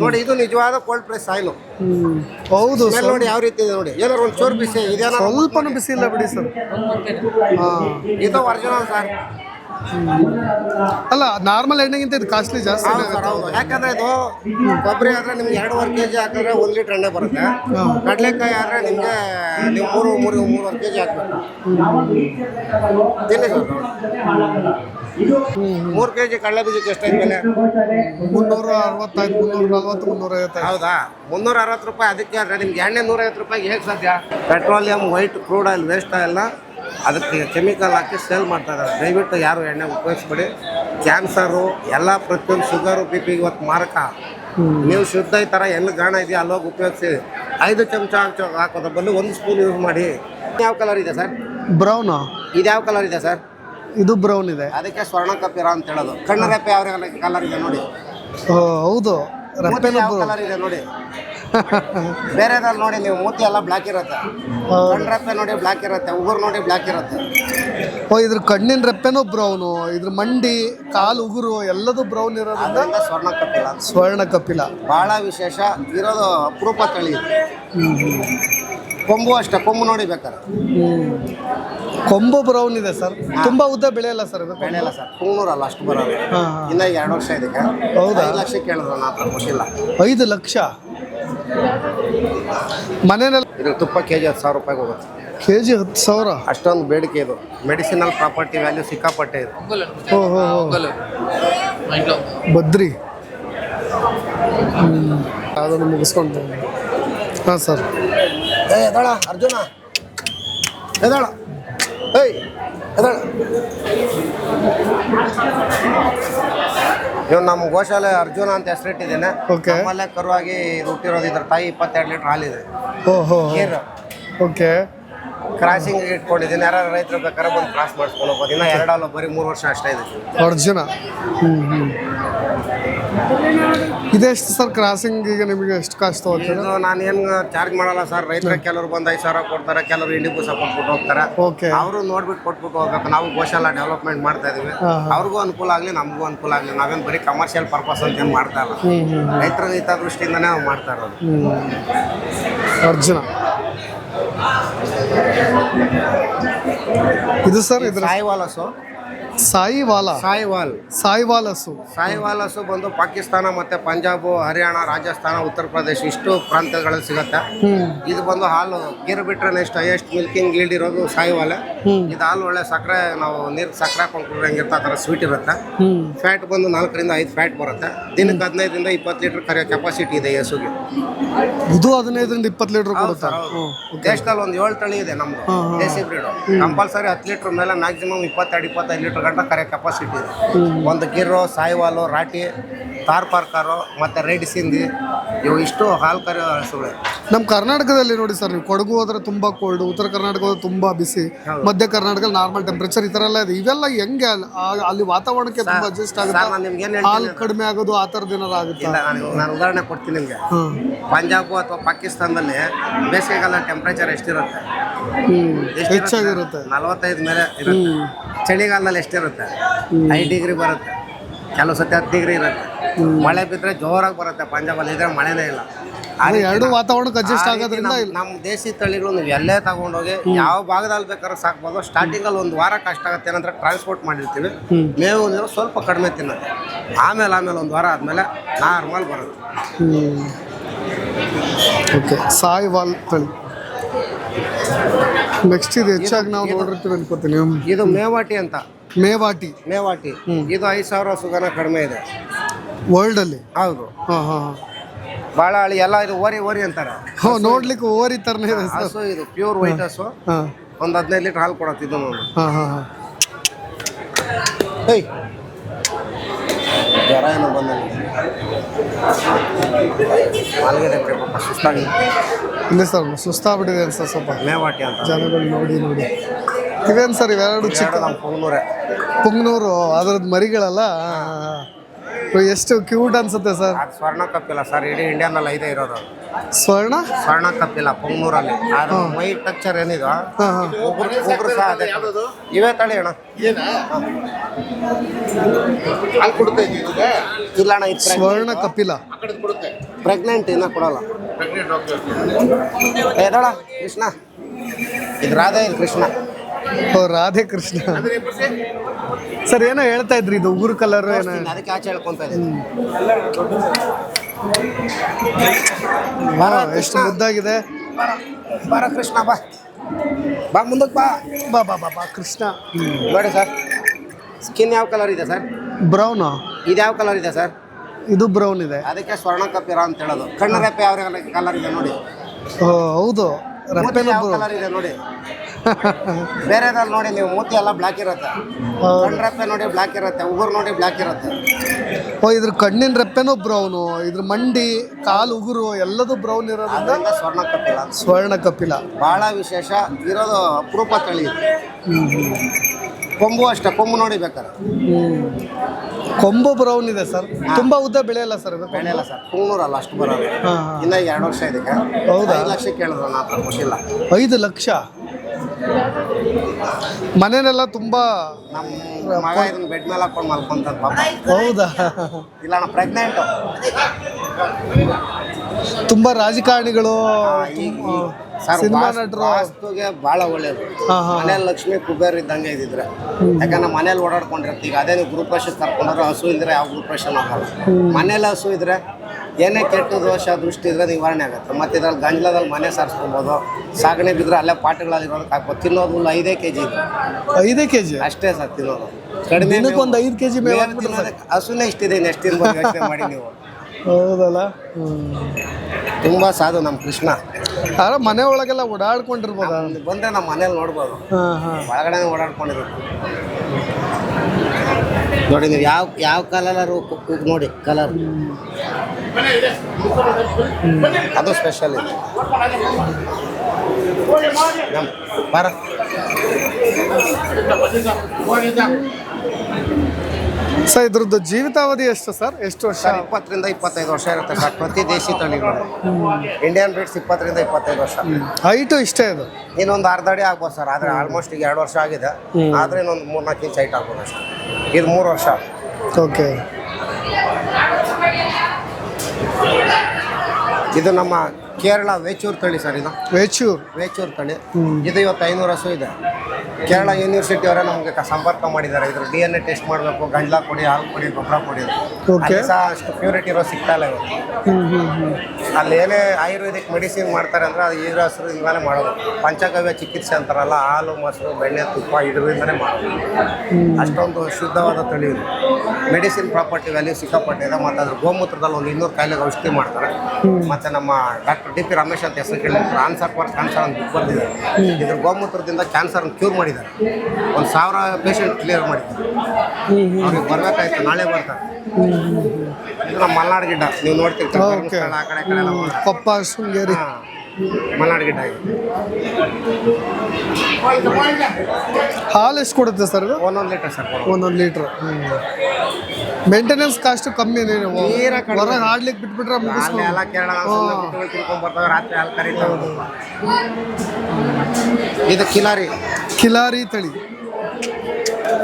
ನೋಡಿ ಇದು ನಿಜವಾದ ಕೋಲ್ಡ್ ಪ್ರೆಸ್ ಆಯಿಲು ಹೌದು ನೋಡಿ ಯಾವ ರೀತಿ ಇದೆ ನೋಡಿ. ಏನಾದ್ರು ಒಂದು ಚೋರ್ ಬಿಸಿ ಇದೇನೋ ಸ್ವಲ್ಪನೂ ಬಿಸಿ ಇಲ್ಲ ಬಿಡಿ ಸರ್. ಇದು ಒರಿಜಿನಲ್ ಸರ್ ಅಲ್ಲ ನಾರ್ಮಲ್ ಎಣ್ಣೆಗಿಂತ ಇದು ಕಾಸ್ಟ್ಲಿ ಜಾಸ್ತಿ ಯಾಕಂದ್ರೆ ಇದು ಕೊಬ್ಬರಿ ಆದ್ರೆ ನಿಮ್ಗೆ ಎರಡೂವರೆ ಕೆ ಜಿ ಹಾಕಿದ್ರೆ ಒಂದು ಲೀಟರ್ ಎಣ್ಣೆ ಬರುತ್ತೆ. ಕಡಲೆಕಾಯಿ ಆದ್ರೆ ನಿಮಗೆ ನೀವು ಮೂರು ಮೂರು ಮೂರುವರೆ ಕೆ ಜಿ ಹಾಕ್ಬೇಕು ಮೂರ್ ಕೆ ಜಿ ಕಡಲೆ ಬೀಜಕ್ಕೆ ಎಷ್ಟೈತೆ ಬೆಲೆ? ಮುನ್ನೂರ ಅರವತ್ತೈದು ಮುನ್ನೂರ ನಲ್ವತ್ತು ಮುನ್ನೂರ ಐವತ್ತೈದು. ಹೌದಾ? ಮುನ್ನೂರ ಅರವತ್ತು ರೂಪಾಯಿ ಅದಕ್ಕೆ ಆದರೆ ನಿಮ್ಗೆ ಎಣ್ಣೆ ನೂರೈವತ್ತು ರೂಪಾಯಿಗೆ ಹೇಗೆ ಸಾಧ್ಯ? Petroleum white crude oil waste ಆಯಿಲ್ನ ಅದಕ್ಕೆ ಕೆಮಿಕಲ್ ಹಾಕಿ ಸೇಲ್ ಮಾಡ್ತಾ ಇದ್ದಾರೆ. ದಯವಿಟ್ಟು ಯಾರು ಎಣ್ಣೆ ಉಪಯೋಗಿಸ್ಬೇಡಿ. ಕ್ಯಾನ್ಸರು ಎಲ್ಲ ಪ್ರತಿಯೊಂದು ಶುಗರು ಬಿ ಪಿ ಇವತ್ತು ಮಾರಕ. ನೀವು ಶುದ್ಧ ಈ ಥರ ಎಲ್ಲಿ ಗಾಣ ಇದೆಯಾ ಅಲ್ಲೋಗಿ ಉಪಯೋಗಿಸಿ. ಐದು ಚಮಚ ಹಾಕಿ ಹಾಕೋದ್ರ ಬದಲು ಒಂದು ಸ್ಪೂನ್ ಯೂಸ್ ಮಾಡಿ. ಯಾವ ಕಲರ್ ಇದೆ ಸರ್? ಬ್ರೌನ್. ಇದು ಯಾವ ಕಲರ್ ಇದೆ ಸರ್? ಇದು ಬ್ರೌನ್ ಇದೆ. ಅದಕ್ಕೆ ಸ್ವರ್ಣ ಕಪ್ಪಿರ ಅಂತ ಹೇಳೋದು. ಕಣ್ಣು ರೆಪ್ಪೆ ಯಾವ ಕಲರ್ ಇದೆ ನೋಡಿ. ಹೌದು. ಕಲರ್ ಇದೆ ನೋಡಿ. ಬೇರೆದ್ರಲ್ಲಿ ನೋಡಿ ನೀವು ಮೂತಿ ಎಲ್ಲ ಬ್ಲಾಕ್ ಇರುತ್ತೆ. ಕಣ್ಣು ರೆಪ್ಪೆ ನೋಡಿ ಬ್ಲಾಕ್ ಇರುತ್ತೆ ಉಗುರು ನೋಡಿ ಬ್ಲಾಕ್ ಇರುತ್ತೆ. ಓ ಇದ್ರ ಕಣ್ಣಿನ ರೆಪ್ಪೆನೂ ಬ್ರೌನು ಇದ್ರ ಮಂಡಿ ಕಾಲು ಉಗುರು ಎಲ್ಲದೂ ಬ್ರೌನ್ ಇರೋದ್ರಿಂದ ಅದರಿಂದ ಸ್ವರ್ಣ ಕಪಿಲ. ಸ್ವರ್ಣ ಕಪಿಲ. ಬಹಳ ವಿಶೇಷ ಇರೋದು ಅಪರೂಪ ತಳಿ ಇದು. ಕೊಂಬು ಅಷ್ಟೇ ಕೊಂಬು ನೋಡಿ ಬೇಕಾದ್ರೆ. ಕೊಂಬು ಬ್ರೌನ್ ಇದೆ ಸರ್ ತುಂಬಾ ಉದ್ದ ಬೆಳೆಯಲ್ಲ ಸರ್ ಇದು? ಬೆಳೆಯಲ್ಲ ಸರ್ ಅಲ್ಲ ಅಷ್ಟು ಬರೋದು. ಹಾ, ಇನ್ನ ಎರಡು ವರ್ಷ ಇದಕ್ಕೆ ಹೌದಾ? ಐದು ಲಕ್ಷ ಕೇಳಿದ್ರು ನಾ ಹತ್ರ ಕೊಟ್ಟಿಲ್ಲ ಐದು ಲಕ್ಷ? ಮನೆಯಲ್ಲಿ ಇದು ತುಪ್ಪ ಕೆ ಜಿ ಹತ್ತು ಸಾವಿರ ರೂಪಾಯಿಗೆ ಹೋಗುತ್ತೆ. ಕೆ ಜಿ ಹತ್ತು ಸಾವಿರ? ಅಷ್ಟೊಂದು ಬೇಡಿಕೆ ಇದು. ಮೆಡಿಸಿನಲ್ ಪ್ರಾಪರ್ಟಿ ವ್ಯಾಲ್ಯೂ ಸಿಕ್ಕಾಪಟ್ಟೆ ಇದು. ಓ ಹೋ ಹೋ ಬದ್ರಿ ಹ್ಮ್. ಅದನ್ನು ಮುಗಿಸ್ಕೊಂಡು ಹಾಂ ಸರ್ ಏ ಎದಾಳ ಅರ್ಜುನ? ಎದಾಳ ಏಯ್ ಎದಾಳ ಇವ್ ನಮ್ಮ ಗೋಶಾಲೆ ಅರ್ಜುನ ಅಂತ ಹೆಸರಿಟ್ಟಿದ್ದೇನೆ. Okay. ನಮ್ಮಲ್ಲೇ ಕರುವಾಗಿ ಹುಟ್ಟಿರೋದು ಇದ್ರ ತಾಯಿ ಇಪ್ಪತ್ತೆರಡು ಲೀಟರ್ ಹಾಲಿದೆ. ಓ ಹೋ ನೀರು. ಓಕೆ ಕ್ರಾಸಿಂಗ್ ಇಟ್ಕೊಂಡಿದ್ದೀನಿ. ಯಾರು ರೈತರು ಬೇಕಾದ್ರೆ ಬಂದು ಕ್ರಾಸ್ ಮಾಡಿಸ್ಕೊಂಡು ಹೋಗ್ಬೋದು. ಇನ್ನ ಎರಡಲ್ಲ ಬರೀ ಮೂರು ವರ್ಷ ಅಷ್ಟೇ ಇದೆ. ಅರ್ಜುನ. ಹ್ಮ್ ಹ್ಞೂ ಇದೆಷ್ಟು ಸರ್ ಕ್ರಾಸಿಂಗಿಗೆ ನಿಮಗೆ ಎಷ್ಟು ಕಾಸ್ಟ್ ತಗೋತೀರ? ನಾನು ಏನು ಚಾರ್ಜ್ ಮಾಡಲ್ಲ ಸರ್ ರೈತರ ಕೆಲವರು ಬಂದು ಐದು ಸಾವಿರ ಕೊಡ್ತಾರೆ ಕೆಲವರು ಇಂಡಿ ಸಪೋರ್ಟ್ ಕೊಟ್ಬಿಟ್ಟು ಹೋಗ್ತಾರೆ. ಓಕೆ. ಅವರು ನೋಡ್ಬಿಟ್ಟು ಕೊಟ್ಬಿಟ್ಟು ಹೋಗ್ಬೇಕು. ನಾವು ಗೋಶಾಲ ಡೆವಲಪ್ಮೆಂಟ್ ಮಾಡ್ತಾ ಇದೀವಿ. ಅವ್ರಿಗೂ ಅನುಕೂಲ ಆಗಲಿ ನಮಗೂ ಅನುಕೂಲ ಆಗಲಿ. ನಾವೇನು ಬರೀ ಕಮರ್ಷಿಯಲ್ ಪರ್ಪಸ್ ಅಂತ ಏನು ಮಾಡ್ತಾ ಇಲ್ಲ. ರೈತರ ಹಿತದೃಷ್ಟಿಯಿಂದನೇ ನಾವು ಮಾಡ್ತಾ ಇರೋದು. ಅರ್ಜುನ. ಇದು ಸರ್ ಇದು ಸಾಯಿವಾಲ್ ಹಸು ಸಾಯಿವಾಲ ಸಾಯಿವಾಲ್ ಸಾಯಿವಾಲ್ ಹಸು ಸಾಯಿವಾಲ್ ಹಸು ಬಂದು ಪಾಕಿಸ್ತಾನ ಮತ್ತೆ ಪಂಜಾಬ್ ಹರಿಯಾಣ ರಾಜಸ್ಥಾನ ಉತ್ತರ ಪ್ರದೇಶ ಇಷ್ಟು ಪ್ರಾಂತ್ಯಗಳಲ್ಲಿ ಸಿಗುತ್ತೆ. ಇದು ಬಂದು ಹಾಲು ಗೀರ್ ಬಿಟ್ರೆ ನೆಕ್ಸ್ಟ್ ಹೈಯೆಸ್ಟ್ ಮಿಲ್ಕಿಂಗ್ ಗೀಲ್ಡ್ ಇರೋದು ಸಾಯಿವಾಲೆ. ಇದು ಹಾಲು ಒಳ್ಳೆ ಸಕ್ಕರೆ ನಾವು ನೀರು ಸಕ್ಕರೆ ಹಾಕೊಂಡು ಕುಡಿಯೋಂಗಿರ್ತ ಆ ಥರ ಸ್ವೀಟ್ ಇರುತ್ತೆ. ಫ್ಯಾಟ್ ಬಂದು ನಾಲ್ಕರಿಂದ ಐದು ಫ್ಯಾಟ್ ಬರುತ್ತೆ. ದಿನಕ್ಕೆ ಹದಿನೈದರಿಂದ ಇಪ್ಪತ್ತು ಲೀಟರ್ ಕರೆಯೋ ಕೆಪಾಸಿಟಿ ಇದೆ ಹಸುಗೆ ಇದು ಹದಿನೈದರಿಂದ ಇಪ್ಪತ್ತು ಲೀಟರ್ ಕೊಡುತ್ತಾ? ದೇಶದಲ್ಲಿ ಒಂದು ಏಳು ತಳಿ ಇದೆ ನಮ್ದು. ದೇಸಿ ಬ್ರೀಡು ಕಂಪಲ್ಸರಿ ಹತ್ತು ಲೀಟರ್ ಮೇಲೆ ಮ್ಯಾಕ್ಸಿಮಮ್ ಇಪ್ಪತ್ತೆರಡು ಇಪ್ಪತ್ತೈದು ಲೀಟರ್ ಗಂಟ ಕರೆ ಕೆಪಾಸಿಟಿ ಇದೆ ಒಂದು ಗಿರ್ರು ಸಾಯಿವಾಲು ರಾಟಿ ತಾರ್ ಪಾರ್ಕರು ಮತ್ತು ರೆಡ್ ಸಿಂಧಿ ಇವು ಇಷ್ಟು ಹಾಲು ಕರೆಯೋ ಹಸುಗಳು. ನಮ್ಮ ಕರ್ನಾಟಕದಲ್ಲಿ ನೋಡಿ ಸರ್ ನೀವು ಕೊಡಗು ಹೋದ್ರೆ ತುಂಬಾ ಕೋಲ್ಡ್ ಉತ್ತರ ಕರ್ನಾಟಕ ಹೋದ್ರೆ ತುಂಬಾ ಬಿಸಿ ಮಧ್ಯ ಕರ್ನಾಟಕದಲ್ಲಿ ನಾರ್ಮಲ್ ಟೆಂಪ್ರೇಚರ್ ಈ ಥರ ಎಲ್ಲ ಇದೆ. ಇವೆಲ್ಲ ಹೆಂಗೆ ಅಲ್ಲಿ- ಆ- ಅಲ್ಲಿ ವಾತಾವರಣಕ್ಕೆ ತುಂಬಾ ಅಡ್ಜಸ್ಟ್ ಸರ್ ಆಗುತ್ತೆ ನಿಮ್ಗೆ ಏನು ಹಾಲು ಕಡಿಮೆ ಆಗೋದು ಆ ಥರದ್ದು ಏನಾರು ಆಗುತ್ತಾ? ಇಲ್ಲ ನಾನು ನಾನು ಉದಾಹರಣೆ ಕೊಡ್ತೀನಿ ನಿಮಗೆ. ಹಾಂ. ಪಂಜಾಬ್ ಅಥವಾ ಪಾಕಿಸ್ತಾನದಲ್ಲಿ ಬೇಸಿಗೆಗಾಲ ಟೆಂಪ್ರೇಚರ್ ಎಷ್ಟಿರುತ್ತೆ? ಹೆಚ್ಚಾಗಿರುತ್ತೆ. ನಲವತ್ತೈದು ಮೇಲೆ ಇರುತ್ತೆ. ಚಳಿಗಾಲದಲ್ಲಿ ಎಷ್ಟಿರುತ್ತೆ? ಐದು ಡಿಗ್ರಿ ಬರುತ್ತೆ. ಕೆಲವು ಸತಿ ಹತ್ತು ಡಿಗ್ರಿ ಇರುತ್ತೆ. ಮಳೆ ಬಿದ್ದರೆ ಜೋರಾಗಿ ಬರುತ್ತೆ ಪಂಜಾಬಲ್ಲಿ ಇದ್ರೆ ಮಳೆನೇ ಇಲ್ಲ. ಆ ಎರಡು ವಾತಾವರಣಕ್ಕೆ ಅಡ್ಜಸ್ಟ್ ಆಗೋದ್ರಿಂದ ನಮ್- ನಮ್ಮ ದೇಶಿ ತಳಿಗಳು ನೀವು ಎಲ್ಲೇ ತಗೊಂಡೋಗಿ ಯಾವ ಭಾಗದಲ್ಲಿ ಬೇಕಾದ್ರೆ ಸಾಕ್ಬೋದು. ಸ್ಟಾರ್ಟಿಂಗಲ್ಲಿ ಒಂದು ವಾರ ಕಷ್ಟ ಆಗುತ್ತೆ ಏನಂದ್ರೆ ಟ್ರಾನ್ಸ್ಪೋರ್ಟ್ ಮಾಡಿರ್ತೀವಿ. ಮೇವು ನೀರು ಸ್ವಲ್ಪ ಕಡಿಮೆ ತಿನ್ನೋದು ಆಮೇಲೆ ಆಮೇಲೆ ಒಂದು ವಾರ ಆದಮೇಲೆ ನಾರ್ಮಲ್ ಬರುತ್ತೆ. ಓಕೆ ಸಾಯಿವಾಲ್ ತಳಿ. ನೆಕ್ಸ್ಟ್ ಇದು ಹೆಚ್ಚಾಗಿ ನಾವು ನೋಡಿರ್ತೀವಿ ಅನ್ಕೋತೀನಿ ಇದು ಮೇವಾಟಿ ಅಂತ. ಮೇವಾಟಿ. ಮೇವಾಟಿ. ಇದು ಐದು ಸಾವಿರ ಸುಗನ ಕಡಿಮೆ ಇದೆ. ವರ್ಲ್ಡಲ್ಲಿ ಹೌದು. ಹಾಂ ಹಾಂ ಭಾಳ ಹಳಿ ಎಲ್ಲ ಇದು ಓರಿ ಓರಿ ಅಂತಾರೆ. ಹಾಂ ನೋಡ್ಲಿಕ್ಕೆ ಓರಿ ತರನೇ ಇದೆ ಸರ್. ಹಸು ಇದು ಪ್ಯೂರ್ ವೈಟ್ ಹಸು. ಹಾಂ. ಒಂದು ಹದಿನೈದು ಲೀಟ್ರ್ ಹಾಲು ಕೊಡತ್ತಿದ್ದು ನೋಡಿ. ಹಾಂ ಹಾಂ ಹಾಂ. ಏಯ್. ಜ್ವರ ಏನೋ ಬಂದ. ಮಾಲ್ಗಿದೆ ಬಿಡಿ ಸುಸ್ತಾಗಿ. ಇಲ್ಲ ಸರ್ ಸುಸ್ತಾಗ್ಬಿಟ್ಟಿದೆ ಅನ್ಸ ಸ್ವಲ್ಪ. ಮೇವಾಟಿ ಅಂತ. ಜನಗಳು ನೋಡಿ ನೋಡಿ. ಇವೇನು ಸರ್ ಇವೆರಡು ಚಿಕ್ಕ ನಮ್ಮ ಪುಂಗ್ನೂರೇ. ಪುಂಗ್ನೂರು ಅದ್ರದ್ದು ಮರಿಗಳಲ್ಲ? ಹಾಂ ಹಾಂ ಎಷ್ಟು ಕ್ಯೂಟ್ ಅನ್ಸುತ್ತೆ ಸರ್. ಅದು ಸ್ವರ್ಣ ಕಪ್ಪಿಲ್ಲ ಸರ್ ಇಡೀ ಇಂಡಿಯಾನಲ್ಲಿ ಐದೇ ಇರೋದು. ಸ್ವರ್ಣ? ಸ್ವರ್ಣ ಕಪ್ಪಿಲ್ಲ ಪೊಂಗೂರಲ್ಲಿ ಅದು ಮೈ ಟೆಕ್ಚರ್ ಏನಿದೋ ಹಾಂ ಹಾಂ. ಒಬ್ರು ಒಬ್ರು ಸಹ ಅದೇ ಇವೇ ತಳಿ ಅಣ್ಣ. ಇಲ್ಲ ಅಣ್ಣ ಇದು ಸ್ವರ್ಣ ಕಪಿಲ ಪ್ರೆಗ್ನೆಂಟ್ ಇನ್ನ ಕೊಡಲ್ಲ. ಕೃಷ್ಣ. ಇದು ರಾಧಾ ಇದು ಕೃಷ್ಣ. ಓ ರಾಧೆ ಕೃಷ್ಣ. ಸರ್ ಏನೋ ಹೇಳ್ತಾ ಇದ್ರಿ ಇದು ಉಗುರು ಕಲರ್ ಏನೋ? ಅದಕ್ಕೆ ಆಚೆ ಹೇಳ್ಕೊಂತ ಎಷ್ಟು ಮುದ್ದಾಗಿದೆ. ಬಾರ ಕೃಷ್ಣ ಬಾ. ಬಾ ಮುಂದಕ್ಕೆ ಬಾ. ಬಾ ಬಾ ಬಾ ಬಾ ಕೃಷ್ಣ. ನೋಡಿ ಸರ್ ಸ್ಕಿನ್ ಯಾವ ಕಲರ್ ಇದೆ ಸರ್? ಬ್ರೌನ್ ಇದು ಯಾವ ಕಲರ್ ಇದೆ ಸರ್? ಇದು ಬ್ರೌನ್ ಇದೆ. ಅದಕ್ಕೆ ಸ್ವರ್ಣ ಕಪ್ಪಿರ ಅಂತ ಹೇಳೋದು. ಕಣ್ಣ ರೆಪ್ಪೆ ಯಾವ ಕಲರ್ ಇದೆ ನೋಡಿ. ಓ ಹೌದು. ರೆಪ್ಪೆ ಕಲರ್ ಇದೆ ನೋಡಿ. ಬೇರೆದ್ರಲ್ಲಿ ನೋಡಿ ನೀವು ಮೂತಿ ಎಲ್ಲ ಬ್ಲಾಕ್ ಇರುತ್ತೆ. ಕಣ್ಣು ರೆಪ್ಪೆ ನೋಡಿ ಬ್ಲಾಕ್ ಇರುತ್ತೆ ಉಗುರು ನೋಡಿ ಬ್ಲಾಕ್ ಇರುತ್ತೆ. ಓ ಇದ್ರ ಕಣ್ಣಿನ ರೆಪ್ಪೆನೂ ಬ್ರೌನು ಇದ್ರ ಮಂಡಿ ಕಾಲು ಉಗುರು ಎಲ್ಲದೂ ಬ್ರೌನ್ ಇರೋದ್ರಿಂದ ಅದರಿಂದ ಸ್ವರ್ಣ ಕಪಿಲ. ಅಂತ ಸ್ವರ್ಣ ಕಪಿಲ. ಬಹಳ ವಿಶೇಷ ಇರೋದು ಅಪರೂಪ ತಳಿ. ಇದು. ಕೊಂಬು ಅಷ್ಟೇ ಕೊಂಬು ನೋಡಿ ಬೇಕಾರೆ ಕೊಂಬು ಬ್ರೌನ್ ಇದೆ ಸರ್. ತುಂಬಾ ಉದ್ದ ಬೆಳೆಯಲ್ಲ ಸರ್ ಇದು ಬೆಳೆಯಲ್ಲ ಸರ್. ಕುಂಗ್ನೂರಲ್ಲ ಅಷ್ಟು ಬರೋದು. ಹಾ, ಇನ್ನ ಎರಡು ವರ್ಷ ಇದೆ. ಹೌದಾ? ಐದು ಲಕ್ಷ ಕೇಳಿದ್ರು ನಾ ಹತ್ರ ಕೊಟ್ಟಿಲ್ಲ ಐದು ಲಕ್ಷ? ಮನೆನೆಲ್ಲ ತುಂಬಾ ನಮ್ಮ ಮಗ ಇದನ್ನ ಬೆಡ್ ಮೇಲೆ ಹಾಕೊಂಡು ಮಲ್ಕೊಂತ ಪಾಪ. ಹೌದಾ? ಇಲ್ಲ ಅಣ್ಣ ಪ್ರೆಗ್ನೆಂಟ್ ತುಂಬಾ ರಾಜಕಾರಣಿಗಳು ಸರ್ ಸಿನಿಮಾ ನಟರು ವಾಸ್ತುಗೆ ಬಹಳ ಒಳ್ಳೇದು. ಮನೇಲಿ ಲಕ್ಷ್ಮಿ ಕುಬೇರ್ ಇದ್ದಂಗೆ ಇದ್ದಿದ್ರೆ. ಯಾಕಂದ್ರೆ ಮನೇಲಿ ಓಡಾಡ್ಕೊಂಡಿರ್ತೀವಿ. ಈಗ ಅದೇ ನೀವು ಗೃಹಪ್ರವೇಶ ತರ್ಕೊಂಡ್ರೆ ಹಸು ಇದ್ರೆ ಯಾವ ಗೃಹಪ್ರವೇಶ ಆಗಲ್ಲ. ಮನೇಲಿ ಹಸು ಇದ್ರೆ ಏನೇ ಕೆಟ್ಟ ದೋಷ ದೃಷ್ಟಿ ಇದ್ರೆ ನಿವಾರಣೆ ಆಗುತ್ತೆ. ಮತ್ತೆ ಇದ್ರಲ್ಲಿ ಗಂಜಲದಲ್ಲಿ ಮನೆ ಸಾರಿಸ್ಕೊಬೋದು. ಸಾಗಣೆ ಬಿದ್ರೆ ಅಲ್ಲೇ ಪಾಟ್ಗಳಲ್ಲಿ ಇರೋದಕ್ಕೆ ಹಾಕ್ಬೋದು. ತಿನ್ನೋದು ಐದೇ ಕೆ ಜಿ ಐದೇ ಕೆ ಜಿ ಅಷ್ಟೇ ಸರ್ ತಿನ್ನೋದು. ಕಡಿಮೆ ಒಂದು ಐದು ಕೆ ಜಿ ಹಸುನೇ ಇಷ್ಟಿದೆ ಎಷ್ಟು ತಿನ್ಬೋದು ಯೋಚನೆ ಮಾಡಿ ನೀವು. ಹೌದಲ್ಲ. ತುಂಬ ಸಾಧು ನಮ್ಮ ಕೃಷ್ಣ. ಆದ್ರೆ ಮನೆ ಒಳಗೆಲ್ಲ ಓಡಾಡ್ಕೊಂಡಿರ್ಬೋದ? ಬಂದ್ರೆ ನಮ್ಮ ಮನೇಲಿ ನೋಡ್ಬೋದು. ಹಾ ಹಾ. ಒಳಗಡೆ ಓಡಾಡ್ಕೊಂಡಿರುತ್ತೆ ನೋಡಿ ನೀವು ಯಾವ ಯಾವ ಕಲರ್ ನೋಡಿ ಕಲರ್ ಅದು ಸ್ಪೆಷಲ್ ಇದೆ. ನಮ್- ಬಾರ. ಸರ್ ಇದ್ರದ್ದು ಜೀವಿತಾವಧಿ ಎಷ್ಟು ಸರ್? ಎಷ್ಟು ವರ್ಷ? ಸರ್ ಇಪ್ಪತ್ತರಿಂದ ಇಪ್ಪತ್ತೈದು ವರ್ಷ ಇರುತ್ತೆ ಸರ್ ಪ್ರತಿ ದೇಶಿ ತಳಿಗಳು ಇಂಡಿಯನ್ ಬ್ರೀಡ್ಸ್ ಇಪ್ಪತ್ತರಿಂದ ಇಪ್ಪತ್ತೈದು ವರ್ಷ. ಹೈಟು ಇಷ್ಟೇ ಇದು ಇನ್ನೊಂದು ಅರ್ಧ ಅಡಿ ಆಗ್ಬೋದು ಸರ್ ಆದರೆ ಆಲ್ಮೋಸ್ಟ್ ಈಗ ಎರಡು ವರ್ಷ ಆಗಿದೆ. ಆದರೆ ಇನ್ನೊಂದು ಮೂರು ನಾಲ್ಕು ಇಂಚ್ ಹೈಟ್ ಆಗ್ಬೋದು ಸರ್. ಇದು ಮೂರು ವರ್ಷ. ಓಕೆ. ಇದು ನಮ್ಮ ಕೇರಳ ವೇಚೂರ್ ತಳಿ ಸರ್ ಇದು. ವೇಚೂರ್? ವೇಚೂರ್ ತಳಿ. ಇದು ಇವತ್ತು ಐನೂರು ಹಸು ಇದೆ. ಕೇರಳ ಯೂನಿವರ್ಸಿಟಿ ಅವರೇ ನಮಗೆ ಸಂಪರ್ಕ ಮಾಡಿದ್ದಾರೆ. ಇದ್ರ ಡಿ ಎನ್ ಎ ಟೆಸ್ಟ್ ಮಾಡಬೇಕು ಗಂಡ್ಲ ಕೊಡಿ ಹಾಲು ಕೊಡಿ ಗೊಬ್ಬರ ಕೊಡಿ. ಸಹ ಅಷ್ಟು ಪ್ಯೂರಿಟಿ ಇರೋ ಸಿಗ್ತಾ ಇಲ್ಲ ಇವತ್ತು. ಅಲ್ಲಿ ಏನೇ ಆಯುರ್ವೇದಿಕ್ ಮೆಡಿಸಿನ್ ಮಾಡ್ತಾರೆ ಅಂದರೆ ಅದು ಇದ್ರ ಇಂದಾನೆ ಮಾಡೋದು. ಪಂಚಗವ್ಯ ಚಿಕಿತ್ಸೆ ಅಂತಾರಲ್ಲ ಹಾಲು ಮೊಸರು ಬೆಣ್ಣೆ ತುಪ್ಪ ಇದರಿಂದನೇ ಮಾಡೋದು. ಅಷ್ಟೊಂದು ಶುದ್ಧವಾದ ತಳಿ ಇದು. ಮೆಡಿಸಿನ್ ಪ್ರಾಪರ್ಟಿ ವ್ಯಾಲ್ಯೂ ಸಿಕ್ಕಾಪಟ್ಟೆ ಇದೆ. ಮತ್ತು ಅದ್ರ ಗೋಮೂತ್ರದಲ್ಲಿ ಒಂದು ಇನ್ನೂರು ಕಾಯಿಲೆಗೆ ಔಷಧಿ ಮಾಡ್ತಾರೆ. ಮತ್ತು ನಮ್ಮ ಡಾಕ್ಟರ್ ಡಿ ಪಿ ರಮೇಶ್ ಅಂತ ಹೆಸರು ಕೇಳಿ ಆನ್ಸರ್ ಫಾರ್ ಕ್ಯಾನ್ಸರ್ ಅಂತ ಬುಕ್ ಇದ್ರ ಗೋಮೂತ್ರದಿಂದ ಕ್ಯಾನ್ಸರ್ ಕ್ಯೂರ್ ಮಾಡಿದ್ದಾರೆ. ಒಂದು ಸಾವಿರ ಪೇಷಂಟ್ ಕ್ಲಿಯರ್ ಮಾಡಿದ್ದಾರೆ. ಅವ್ರಿಗೆ ಬರ್ಬೇಕಾಯ್ತು ನಾಳೆ ಬರ್ತಾರೆ. ಇದು ನಮ್ಮ ಮಲ್ನಾಡ್ ಗಿಡ್ಡ ನೀವು ನೋಡ್ತಿರ್ತೀರ. ಆ ಕಡೆ. ಕೊಪ್ಪ ಶೃಂಗೇರಿ. ಹಾ. ಮಲ್ನಾಡ್ ಗಿಡ್ಡ ಹಾಲು ಎಷ್ಟು ಕೊಡುತ್ತೆ ಸರ್ ಇದು? ಒಂದೊಂದು ಲೀಟರ್ ಸರ್. ಒಂದೊಂದು ಲೀಟ್ರ್. ಮೇಂಟೆನೆನ್ಸ್ ಕಾಸ್ಟ್ ಕಮ್ಮಿ ಕಡಿಮೆ. ಹೊರಗೆ ಆಡ್ಲಿಕ್ಕೆ ಬಿಟ್ಬಿಟ್ರೆ ಅಲ್ಲಿ ಮುಗಿಸ್ಕೊಂಡು ಎಲ್ಲ ಕೇರಳ ಸುಮ್ನೆ ಬಿಟ್ಟುಗಳು ತಿನ್ಕೊಂಡ್ ಬರ್ತಾವೆ ರಾತ್ರಿ ಹಾಲು ಕರೀತಾವೆ ಇದು ಕಿಲಾರಿ. ಕಿಲಾರಿ ತಳಿ.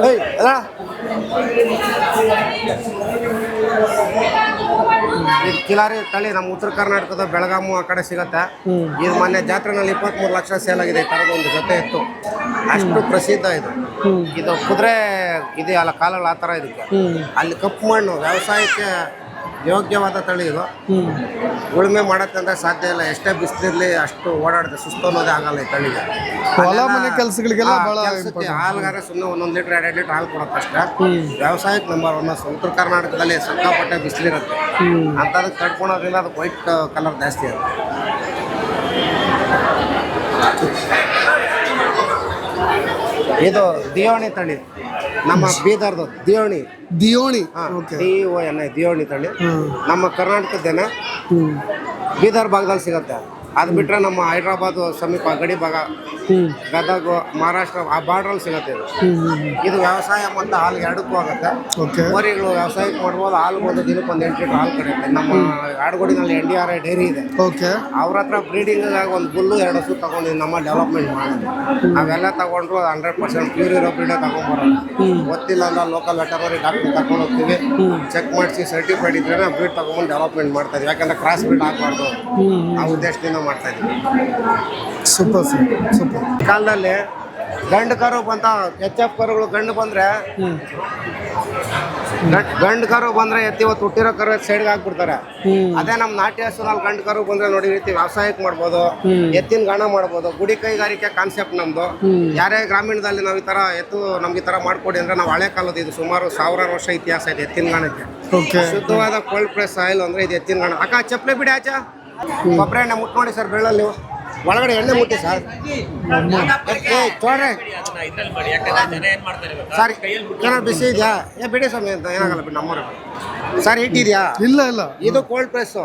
ಏಯ್, ಅಲ್ಲ? ಇದು ಕಿಲಾರಿ ತಳಿ ನಮ್ಮ ಉತ್ತರ ಕರ್ನಾಟಕದ ಬೆಳಗಾಮು ಆ ಕಡೆ ಸಿಗತ್ತೆ. ಇದು ಮೊನ್ನೆ ಜಾತ್ರೆನಲ್ಲಿ ಇಪ್ಪತ್ಮೂರು ಲಕ್ಷ ಸೇಲ್ ಆಗಿದೆ ಈ ಥರದ ಒಂದು ಜೊತೆ ಇತ್ತು. ಅಷ್ಟು ಪ್ರಸಿದ್ಧ ಇದು. ಇದು ಕುದುರೆ ಇದೆಯಲ್ಲ ಕಾಲಲ್ಲಿ ಆ ಥರ ಇದಕ್ಕೆ. ಅಲ್ಲಿ ಕಪ್ಪು ಮಣ್ಣು ವ್ಯವಸಾಯಕ್ಕೆ ಯೋಗ್ಯವಾದ ತಳಿ ಇದು. ಉಳುಮೆ ಮಾಡತ್ತೆ ಅಂದ್ರೆ ಸಾಧ್ಯ ಇಲ್ಲ. ಎಷ್ಟೇ ಬಿಸಿಲಿರ್ಲಿ ಅಷ್ಟು ಓಡಾಡುತ್ತೆ. ಸುಸ್ತು ಅನ್ನೋದೇ ಆಗಲ್ಲ ಈ ತಳಿಗೆ. ಹೊಲ ಮನೆ ಕೆಲ್ಸಗಳಿಗೆಲ್ಲ ಹಾ, ಬಹಳ ಕೆಲ್ಸಕ್ಕೆ ಹಾಲ್ಗಾರೆ ಸುಮ್ಮನೆ ಒಂದೊಂದು ಲೀಟ್ರ್ ಎರಡು ಲೀಟ್ರ್ ಹಾಲು ಕೊಡುತ್ತೆ ಅಷ್ಟೇ. ವ್ಯವಸಾಯಕ್ಕೆ ನಂಬರ್ ಒನ್ ಉತ್ತರ ಕರ್ನಾಟಕದಲ್ಲಿ ಸಿಕ್ಕಾಪಟ್ಟೆ ಬಿಸಿಲಿರುತ್ತೆ. ಅಂಥದಕ್ಕೆ ತಡ್ಕೊಳೋದ್ರಿಂದ ಅದಕ್ಕೆ ವೈಟ್ ಕಲರ್ ಜಾಸ್ತಿ ಇರುತ್ತೆ ಇದು ದಿಯೋಣಿ ತಳಿ. ನಮ್ಮ ಬೀದರ್ದು Deoni. Deoni okay D O N I Deoni ತಳಿ ನಮ್ಮ ಕರ್ನಾಟಕದ್ದೇನೆ ಹ್ಮ್. ಬೀದರ್ ಭಾಗದಲ್ಲಿ ಸಿಗುತ್ತೆ. ಅದು ಬಿಟ್ಟರೆ ನಮ್ಮ ಹೈದ್ರಾಬಾದ್ ಸಮೀಪ ಗಡಿ ಭಾಗ ಗದಗ ಮಹಾರಾಷ್ಟ್ರ ಆ ಬಾರ್ಡ್ರಲ್ಲಿ ಸಿಗುತ್ತೆ ಇದು. ಇದು ವ್ಯವಸಾಯ ಮತ್ತು ಹಾಲು ಎರಡಕ್ಕೂ ಆಗುತ್ತೆ. ಮರಿಗಳು ವ್ಯವಸಾಯಕ್ಕೆ ಮಾಡ್ಬೋದು ಹಾಲು ಒಂದು ದಿನಕ್ಕೆ ಒಂದು ಎಂಟು ಲೀಟರ್ ಹಾಲು ಕರೆಯುತ್ತೆ ನಮ್ಮ ಆಡುಗೋಡಿನಲ್ಲಿ N D R I dairy ಇದೆ. ಓಕೆ. ಅವ್ರ ಹತ್ರ ಬ್ರೀಡಿಂಗ್ ಒಂದು ಬುಲ್ಲು ಎರಡು ಹಸು ತಗೊಂಡು ನಮ್ಮ ಡೆವಲಪ್ಮೆಂಟ್ ಮಾಡೋದು. ಅವೆಲ್ಲ ತಗೊಂಡ್ರು ಹಂಡ್ರೆಡ್ ಪರ್ಸೆಂಟ್ ಪ್ಯೂರ್ ಇರೋ ಬ್ರೀಡೇ ತಗೊಂಡ್ಬರೋದು. ಗೊತ್ತಿಲ್ಲ ಅಂದ್ರೆ ಲೋಕಲ್ ವೆಟರ್ನರಿ ಡಾಕ್ಟರ್ ತಗೊಂಡು ಹೋಗ್ತೀವಿ. ಚೆಕ್ ಮಾಡಿಸಿ ಸರ್ಟಿಫೈಡ್ ಇದ್ರೆ ಬ್ರೀಡ್ ತಗೊಂಡು ಡೆವಲಪ್ಮೆಂಟ್ ಮಾಡ್ತಾರೆ ಯಾಕಂದ್ರೆ ಕ್ರಾಸ್ ಬ್ರೀಡ್ ಆಗಬಾರ್ದು ಆ ಉದ್ದೇಶದಿಂದ ಮಾಡ್ತಾ ಇದ್ದೀವಿ. ಸೂಪರ್ ಸರ್ ಸೂಪರ್ ಈ ಕಾಲದಲ್ಲಿ ಗಂಡು ಕರು ಬಂತ ಎಚ್ ಎಫ್ ಕರುಗಳು ಗಂಡು ಬಂದ್ರೆ ಗಂಡ್- ಕರು ಬಂದ್ರೆ ಎತ್ತಿ ಇವತ್ತು ಹುಟ್ಟಿರೋ ಕರು ಸೈಡ್ಗೆ ಹಾಕ್ಬಿಡ್ತಾರೆ. ಅದೇ ನಮ್ಮ ನಾಟಿ ಹಸುನಲ್ಲಿ ಗಂಡು ಕರು ಬಂದ್ರೆ ನೋಡಿ ರೀತಿ ವ್ಯವಸಾಯಕ್ಕೆ ಮಾಡ್ಬೋದು ಎತ್ತಿನ ಗಾಣ ಮಾಡ್ಬೋದು ಗುಡಿ ಕೈಗಾರಿಕೆ ಕಾನ್ಸೆಪ್ಟ್ ನಮ್ದು. ಯಾರೇ ಗ್ರಾಮೀಣದಲ್ಲಿ ನಾವು ಈ ತರ ಎತ್ತು ನಮ್ಗೆ ಈ ತರ ಮಾಡ್ಕೊಡಿ ಅಂದ್ರೆ ನಾವು ಹಳೆ ಕಾಲದ ಇದು ಸುಮಾರು ಸಾವಿರಾರು ವರ್ಷ ಇತಿಹಾಸ ಇದೆ ಎತ್ತಿನ ಗಾಣಕ್ಕೆ. ಶುದ್ಧವಾದ ಕೋಲ್ಡ್ ಪ್ರೆಸ್ ಆಯಿಲ್ ಅಂದ್ರೆ ಇದು ಎತ್ತಿನ ಗಾಣ. ಅಕ್ಕ ಚಪ್ಪಲೆ ಬಿಡಿ ಆಚ. ಕೊಬ್ಬರಿ ಎಣ್ಣೆ ಮುಟ್ ನೋಡಿ ಸರ್ ಬೆಳ್ಳಲ್ಲಿ ನೀವು. ಒಳಗಡೆ ಎಣ್ಣೆ ಮುಟ್ಟಿ ಸರ್. ಏ ಚೋಡ್ರೆ ಸರ್ ಏನಾದ್ರು ಬಿಸಿ ಇದೆಯಾ? ಏ ಬಿಡಿ ಸ್ವಾಮಿ ಅಂತ ಏನಾಗಲ್ಲ ಬಿಡಿ ನಮ್ಮೂರ. ಸರ್ ಇಟ್ಟಿದ್ಯಾ? ಇಲ್ಲ ಇಲ್ಲ. ಇದು ಕೋಲ್ಡ್ ಪ್ರೆಸ್ಸು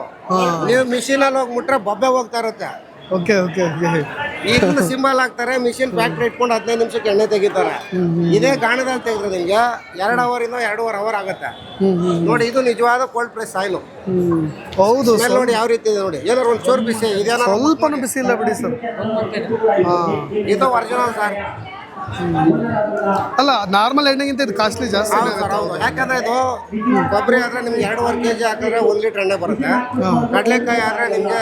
ನೀವು ಮಿಷಿನಲ್ಲಿ ಹೋಗಿ ಮುಟ್ರೆ ಬಬ್ಬೆ ಹೋಗ್ತಾ ಇರುತ್ತೆ. Okay okay okay. ಈಗ ಸಿಂಬಲ್ ಹಾಕ್ತಾರೆ ಮಿಷಿನ್ ಫ್ಯಾಕ್ಟ್ರಿ ಇಟ್ಕೊಂಡು ಹದಿನೈದು ನಿಮಿಷಕ್ಕೆ ಎಣ್ಣೆ ತೆಗಿತಾರೆ. ಇದೇ ಗಾಣದಲ್ಲಿ ತೆಗೆದ್ರೆ ನಿಮ್ಗೆ ಎರಡು ಇಂದ ಎರಡೂವರೆ ಅವರ್ ಆಗುತ್ತೆ. ನೋಡಿ ಇದು ನಿಜವಾದ ಕೋಲ್ಡ್ ಪ್ರೆಸ್ ಆಯಿಲು ಹೌದು ಸ್ಮೆಲ್ ನೋಡಿ ಯಾವ ರೀತಿ ಇದೆ ನೋಡಿ. ಏನಾದ್ರು ಒಂದು ಚೋರ್ ಬಿಸಿ ಇದೇನೋ ಸ್ವಲ್ಪ ಬಿಸಿ ಇಲ್ಲ ಬಿಡಿ ಸರ್. ಇದು ಒರಿಜಿನಲ್ ಸರ್ ಅಲ್ಲ ನಾರ್ಮಲ್ ಎಣ್ಣೆಗಿಂತ ಇದು ಕಾಸ್ಟ್ಲಿ ಜಾಸ್ತಿ ಹೌದು ಸರ್ ಹೌದು. ಯಾಕಂದ್ರೆ ಇದು ಕೊಬ್ಬರಿ ಆದ್ರೆ ನಿಮ್ಗೆ ಎರಡೂವರೆ ಕೆ ಜಿ ಹಾಕಿದ್ರೆ ಒಂದು ಲೀಟ್ರ್ ಎಣ್ಣೆ ಬರುತ್ತೆ. ಕಡಲೆಕಾಯಿ ಆದ್ರೆ ನಿಮಗೆ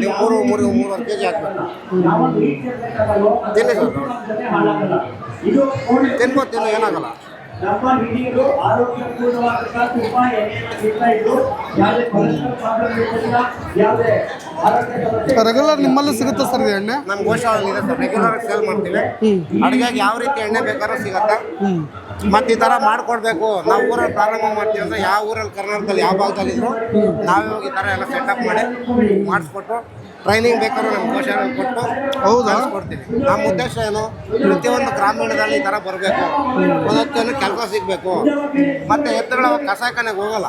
ನೀವು ಮೂರು ಮೂರು ಮೂರುವರೆ ಕೆ ಜಿ ಹಾಕ್ಬೇಕು. ತಿನ್ನಿ ಸರ್. ತಿನ್ಬೋದು ತಿನ್ನು ಏನಾಗಲ್ಲ. ನಮ್ಮ ಹಿರಿಯರು ಆರೋಗ್ಯಪೂರ್ಣವಾದಂತಹ ತುಪ್ಪ ಎಣ್ಣೆಯನ್ನು ತಿಂತಾ ಯಾವುದೇ ಕೊಲೆಸ್ಟ್ರಾಲ್ ಪ್ರಾಬ್ಲಮ್ ಇರೋದಿಲ್ಲ ಯಾವುದೇ ಆರೋಗ್ಯ ಸಮಸ್ಯೆ ರೆಗ್ಯುಲರ್ ನಿಮ್ಮಲ್ಲೂ ಸಿಗುತ್ತೆ ಸರ್ ಇದು ಎಣ್ಣೆ? ನಮ್ಮ ಘೋಷ ಇದೆ ಸರ್ ರೆಗ್ಯುಲರ್ ಸೇಲ್ ಮಾಡ್ತೀವಿ. ಅಡುಗೆಗೆ ಯಾವ ರೀತಿ ಎಣ್ಣೆ ಬೇಕಾದ್ರೂ ಸಿಗತ್ತೆ? ಮತ್ತೆ ಈ ಥರ ಮಾಡ್ಕೊಡ್ಬೇಕು. ನಾವು ಊರಲ್ಲಿ ಪ್ರಾರಂಭ ಮಾಡ್ತೀವಿ ಅಂದ್ರೆ ಯಾವ ಊರಲ್ಲಿ ಕರ್ನಾಟಕದಲ್ಲಿ ಯಾವ ಭಾಗದಲ್ಲಿ ಇದ್ರು ನಾವೇ ಹೋಗಿ ಈ ಥರ ಎಲ್ಲ ಸೆಟಪ್ ಮಾಡಿ ಮಾಡಿಸ್ಕೊಟ್ಟು ಟ್ರೈನಿಂಗ್ ಬೇಕಾದ್ರೂ ನಮ್ಮ ಘೋಷಣೆ ಕೊಟ್ಟು ಹೌದಾ? ಕೊಡ್ತೀವಿ ನಮ್ಮ ಉದ್ದೇಶ ಏನು? ಪ್ರತಿಯೊಂದು ಗ್ರಾಮೀಣದಲ್ಲಿ ಈ ಥರ ಬರಬೇಕು. ಅದಕ್ಕೆ ಕೆಲಸ ಸಿಗಬೇಕು. ಮತ್ತು ಎತ್ತುಗಳ ಕಸಾಯಖಾನೆಗೆ ಹೋಗಲ್ಲ.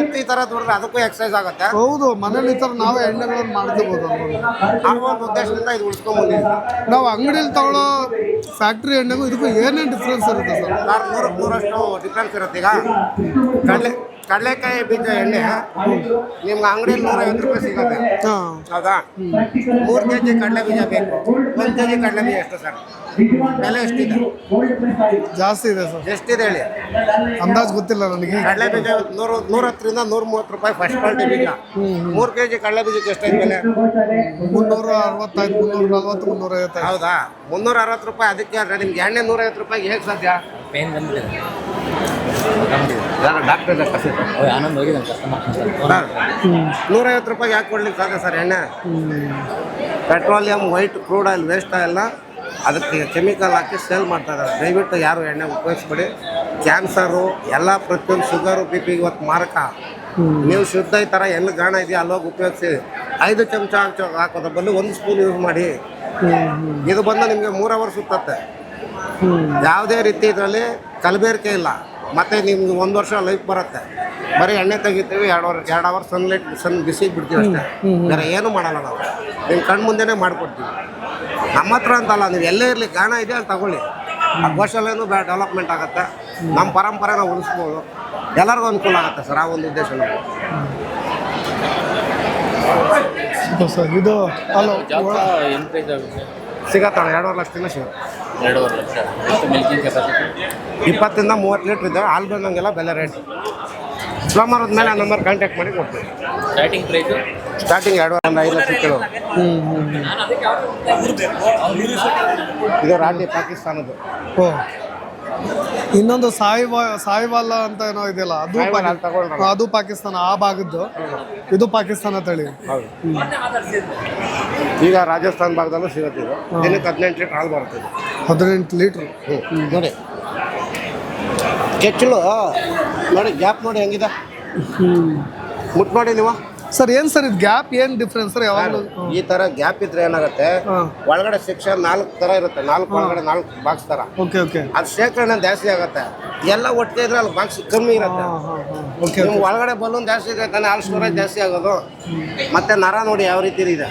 ಎತ್ತು ಈ ಥರ ದುಡಿದ್ರೆ ಅದಕ್ಕೂ ಎಕ್ಸಸೈಸ್ ಆಗುತ್ತೆ. ಹೌದು ಮನೇಲಿ ಈ ಥರ ನಾವೇ ಎಣ್ಣೆಗಳನ್ನು ಮಾಡ್ಕೋಬೋದು ಆ ಒಂದು ಉದ್ದೇಶದಿಂದ ಇದು ಉಳಿಸ್ಕೊಂಬಂದಿದ್ದೀವಿ ನಾವು ಅಂಗಡಿಯಲ್ಲಿ ತಗೊಳ್ಳೋ ಫ್ಯಾಕ್ಟ್ರಿ ಎಣ್ಣೆಗೂ ಇದಕ್ಕೂ ಏನೇನು ಡಿಫ್ರೆನ್ಸ್ ಇರುತ್ತೆ ಸರ್? ಸರ್ ನೂರಕ್ಕೆ ನೂರಷ್ಟು ಡಿಫ್ರೆನ್ಸ್ ಇರುತ್ತೆ ಈಗ ಕಡಲೆ ಕಡಲೆಕಾಯಿ ಬೀಜ ಎಣ್ಣೆ ನಿಮ್ಗೆ ಅಂಗಡಿಯಲ್ಲಿ ನೂರ ಐವತ್ತು ರೂಪಾಯಿ ಸಿಗುತ್ತೆ. ಹಾಂ. ಹೌದಾ? ಮೂರು ಕೆ ಜಿ ಕಡಲೆ ಬೀಜ ಬೇಕು. ಒಂದು ಕೆ ಜಿ ಕಡಲೆ ಬೀಜ ಎಷ್ಟು ಸರ್? ಬೆಲೆ ಎಷ್ಟಿದೆ? ಜಾಸ್ತಿ ಇದೆ ಸರ್. ಎಷ್ಟಿದೆ ಹೇಳಿ? ಅಂದಾಜು ಗೊತ್ತಿಲ್ಲ ನನಗೆ. ಕಡಲೆ ಬೀಜ ನೂರು ನೂರ ಹತ್ತರಿಂದ ನೂರ ಮೂವತ್ತು ರೂಪಾಯಿ ಫಸ್ಟ್ ಕ್ವಾಲಿಟಿ ಬೀಜ. ಮೂರು ಕೆ ಜಿ ಕಡಲೆ ಬೀಜಕ್ಕೆ ಎಷ್ಟೈತೆ ಬೆಲೆ? ಮುನ್ನೂರ ಅರವತ್ತೈದು ಮುನ್ನೂರ ನಲ್ವತ್ತು ಮುನ್ನೂರ ಐವತ್ತೈದು. ಹೌದಾ? ಮುನ್ನೂರ ಅರವತ್ತು ರೂಪಾಯಿ ಅದಕ್ಕೆ ಆದರೆ ನಿಮ್ಗೆ ಎಣ್ಣೆ ನೂರೈವತ್ತು ರೂಪಾಯಿಗೆ ಹೇಗೆ ಸಾಧ್ಯ? ಪೇನ್ ಬಂದಿದೆ ಡಾಕ್ಟರ್ ಓ ಆನಂದ್ ಹೋಗಿದ್ದಾನೆ ಕಸ್ಟಮರ್ ನೂರೈವತ್ತು ರೂಪಾಯಿಗೆ ಯಾಕೆ ಕೊಡ್ಲಿಕ್ಕೆ ಸಾಧ್ಯ ಸರ್ ಎಣ್ಣೆ? Petroleum white crude oil waste ಆಯಿಲ್ನ ಅದಕ್ಕೆ ಕೆಮಿಕಲ್ ಹಾಕಿ ಸೇಲ್ ಮಾಡ್ತಾ ಇದ್ದಾರೆ. ದಯವಿಟ್ಟು ಯಾರು ಎಣ್ಣೆ ಉಪಯೋಗಿಸ್ಬೇಡಿ. ಕ್ಯಾನ್ಸರು ಎಲ್ಲ ಪ್ರತಿಯೊಂದು ಶುಗರು ಬಿ ಪಿ ಇವತ್ತು ಮಾರಕ. ನೀವು ಶುದ್ಧ ಈ ಥರ ಎಲ್ಲಿ ಗಾಣ ಇದೆಯಾ ಅಲ್ಲೋಗಿ ಉಪಯೋಗಿಸಿ. ಐದು ಚಮಚ ಹಾಕಿ ಹಾಕೋದ್ರ ಬದಲು ಒಂದು ಸ್ಪೂನ್ ಯೂಸ್ ಮಾಡಿ. ಇದು ಬಂದು ನಿಮಗೆ ಮೂರು ಅವರ್ ಸುತ್ತತ್ತೆ. ಯಾವುದೇ ರೀತಿ ಇದರಲ್ಲಿ ಕಲಬೇರಿಕೆ ಇಲ್ಲ. ಮತ್ತೆ ನಿಮ್ಗೆ ಒಂದು ವರ್ಷ ಲೈಫ್ ಬರುತ್ತೆ. ಬರೀ ಎಣ್ಣೆ ತೆಗಿತೀವಿ ಎರಡು ಅವರ್ ಎರಡು ಅವರ್ ಸನ್ಲೈಟ್ ಸನ್ ಬಿಸಿಗೆ ಬಿಡ್ತೀವಿ ಅಷ್ಟೇ. ಬೇರೆ ಏನು ಮಾಡಲ್ಲ ನಾವು. ನಿಮ್ಮ ಕಣ್ಣು ಮುಂದೆನೇ ಮಾಡ್ಕೊಡ್ತೀವಿ. ನಮ್ಮ ಹತ್ರ ಅಂತಲ್ಲ ನೀವು ಎಲ್ಲೇ ಇರಲಿ ಗಾಣ ಇದೆ ಅಲ್ಲಿ ತಗೊಳ್ಳಿ. ಆ ಗೋಶಾಲೆನೂ ಬೇ ಡೆವಲಪ್ಮೆಂಟ್ ಆಗುತ್ತೆ. ನಮ್ಮ ಪರಂಪರೆನ ಉಳಿಸ್ಬೋದು. ಎಲ್ಲರಿಗೂ ಅನುಕೂಲ ಆಗುತ್ತೆ ಸರ್ ಆ ಒಂದು ಉದ್ದೇಶ ನಮಗೆ ಸರ್? ಇದು ಅಲ್ಲ ಆಗುತ್ತೆ. ಸಿಗತ್ತಣ್ಣ ಎರಡೂವರೆ ಲಕ್ಷದಿಂದ ಸಿಗುತ್ತೆ. ಎರಡೂವರೆ ಲಕ್ಷ. ಎಷ್ಟು ಮಿಲ್ಕಿಂಗ್ ಕೆಪಾಸಿಟಿ ಇಪ್ಪತ್ತರಿಂದ ಮೂವತ್ತು ಲೀಟ್ರ್ ಇದೆ ಹಾಲು ಬಂದಂಗೆಲ್ಲ ಬೆಲೆ ರೇಟ್ ಪ್ಲಮರ್ ಮೇಲೆ ನಂಬರ್ ಕಾಂಟ್ಯಾಕ್ಟ್ ಮಾಡಿ ಕೊಡ್ತೀವಿ ಸ್ಟಾರ್ಟಿಂಗ್ ಪ್ರೈಸ್ ಸ್ಟಾರ್ಟಿಂಗ್ ಎರಡು ಒಂದು ಐದು ಲಕ್ಷ ಕೇಳೋದು ಇದು ರಾಟಿ ಪಾಕಿಸ್ತಾನದ್ದು. ಓ. ಇನ್ನೊಂದು ಸಾಯಿಬಾ ಸಾಯಿಬಾಲ ಅಂತ ಏನೋ ಇದೆಯಲ್ಲ ಅದು ಅಲ್ಲಿ. ಅದು ಪಾಕಿಸ್ತಾನ ಆ ಭಾಗದ್ದು. ಇದು ಪಾಕಿಸ್ತಾನ ತಳಿ. ಹೌದು. ಈಗ ರಾಜಸ್ಥಾನ ಭಾಗದಲ್ಲೂ ಸಿಗುತ್ತೆ ಇದು. ದಿನಕ್ಕೆ ಹದಿನೆಂಟು ಲೀಟ್ರ್ ಹಾಲು ಬರುತ್ತೆ ಇದು. ಹದಿನೆಂಟು ಲೀಟ್ರ್. ಹ್ಞೂ ನೋಡಿ. ಕೆಚ್ಚಲು ನೋಡಿ ಗ್ಯಾಪ್ ನೋಡಿ ಹೆಂಗಿದೆ? ಮುಟ್ ನೋಡಿ ನೀವು. ಸರ್ ಏನು ಸರ್ ಇದು ಗ್ಯಾಪ್ ಏನು ಡಿಫ್ರೆನ್ಸ್ ಸರ್ ಯಾವಾಗಲೂ? ಈ ತರ ಗ್ಯಾಪ್ ಇದ್ರೆ ಏನಾಗುತ್ತೆ? ಒಳಗಡೆ ಸೆಕ್ಷನ್ ನಾಲ್ಕು ತರ ಇರುತ್ತೆ. ನಾಲ್ಕು ಒಳಗಡೆ ನಾಲ್ಕು ಬಾಕ್ಸ್ ತರ. ಓಕೆ ಓಕೆ ಅದು ಶೇಖರಣೆ ಜಾಸ್ತಿ ಆಗುತ್ತೆ. ಎಲ್ಲ ಒಟ್ಟಿಗೆ ಇದ್ರೆ ಅಲ್ಲಿ ಬಾಕ್ಸ್ ಕಮ್ಮಿ ಇರುತ್ತೆ. ನಿಮ್ಗೆ ಒಳಗಡೆ ಬಲೂನ್ ಜಾಸ್ತಿ ಇದೆ ತಾನೆ ಹಾಲು ಸ್ಟೋರೇಜ್ ಜಾಸ್ತಿ ಆಗೋದು. ಮತ್ತೆ ನರ ನೋಡಿ ಯಾವ ರೀತಿ ಇದೆ.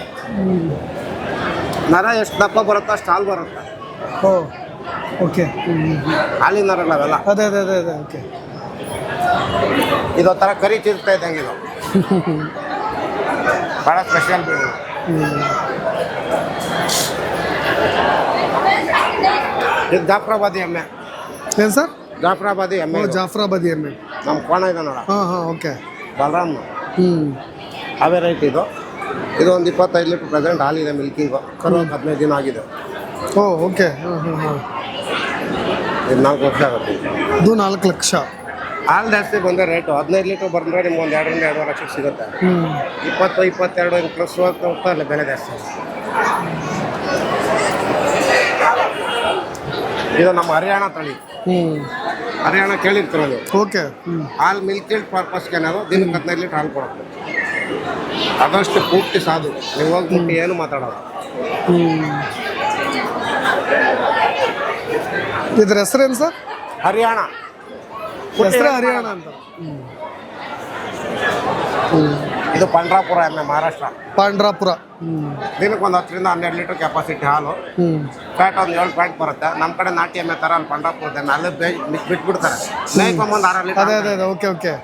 ನರ ಎಷ್ಟು ದಪ್ಪ ಬರುತ್ತೋ ಅಷ್ಟು ಹಾಲು ಬರುತ್ತೆ. ಓಕೆ ಹಾಲಿನ ನರಗಳವೆಲ್ಲ. ಅದೇ ಅದೇ ಅದೇ ಅದೇ ಓಕೆ ಇದೊಂಥರ ಕರಿ ತಿರ್ತಾ ಇದ್ದಂಗೆ ಇದು. ಭಾಳ ಸ್ಪೆಷಲ್ ಬ್ರೀಡ್ ಇದು ಜಾಫ್ರಾಬಾದಿ ಎಮ್ಮೆ. ಏನು ಸರ್? ಜಾಫ್ರಾಬಾದಿ ಎಮ್ಮೆ ಓ ಇದು. ಜಾಫ್ರಾಬಾದಿ ಎಮ್ಮೆ. ನಮ್ಮ ಕೋಣ ಇದೆ ನೋಡ. ಹಾಂ ಹಾಂ ಓಕೆ. ಬಲರಾಮ್. ಹ್ಞೂ ಅವೇ ರೈಟ್ ಇದು? ಇದು ಒಂದು ಇಪ್ಪತ್ತೈದು ಲೀಟ್ರ್ ಪ್ರೆಸೆಂಟ್ ಹಾಲಿದೆ ಮಿಲ್ಕಿಂಗು. ಕರು ಹದಿನೈದು ದಿನ ಆಗಿದೆ. Oh okay. ಹಾಂ ಹಾಂ ಹಾಂ ಇದು ನಾಲ್ಕು ವರ್ಷ ಆಗುತ್ತೆ. ಇದು ನಾಲ್ಕು ಲಕ್ಷ. ಹಾಲು ಜಾಸ್ತಿ ಬಂದ ರೇಟು ಹದಿನೈದು ಲೀಟ್ರ್ ಬಂದರೆ ನಿಮ್ಗೆ ಒಂದು ಎರಡರಿಂದ ಎರಡೂವರೆ ಲಕ್ಷಕ್ಕೆ ಸಿಗುತ್ತೆ. ಇಪ್ಪತ್ತು ಇಪ್ಪತ್ತೆರಡು ಹಿಂಗೆ ಪ್ಲಸ್ ಹೋಗ್ತಾ ಅಲ್ಲಿ ಬೆಲೆ ಜಾಸ್ತಿ. ಇದು ನಮ್ಮ ಹರಿಯಾಣ ತಳಿ. ಹರಿಯಾಣ ಕೇಳಿರ್ತೀರ ಓಕೆ. ಹಾಲು ಮಿಲ್ಕ್ ಪರ್ಪಸ್ಗೆ ಏನಾದ್ರು ದಿನಕ್ಕೆ ಹದಿನೈದು ಲೀಟ್ರ್ ಹಾಲು ಕೊಡುತ್ತೆ ಅದಷ್ಟು ಪೂರ್ತಿ ಸಾಧು. ನೀವು ಹೋಗಿ ಮುಟ್ಟಿ ಏನು ಮಾತಾಡೋದು ಇದ್ರ ಹೆಸರೇನು ಸರ್? ಹರಿಯಾಣ. ಹೆಸರು ಹರಿಯಾಣ ಅಂತ. ಇದು ಪಂಡ್ರಾಪುರ ಎಮ್ಮೆ ಮಹಾರಾಷ್ಟ್ರ. ಪಂಡ್ರಾಪುರ. ದಿನಕ್ಕೆ ಒಂದು ಹತ್ತರಿಂದ ಹನ್ನೆರಡು ಲೀಟರ್ ಕೆಪಾಸಿಟಿ ಹಾಲು. ಫ್ಯಾಟ್ ಒಂದು ಏಳು ಫ್ಯಾಟ್ ಬರುತ್ತೆ. ನಮ್ಮ ಕಡೆ ನಾಟಿ ಎಮ್ಮೆ ಥರ ಅಲ್ಲಿ ಪಂಡ್ರಾಪುರದ ಎಮ್ಮೆ. ಅಲ್ಲೇ ಬಿಟ್ಬಿಡ್ತಾರೆ. ಮೇಯ್ಕೊಂಬಂದು ಆರು ಅದೇ ಲೀಟರ್ ಅದೇ ಅದೇ. Okay okay.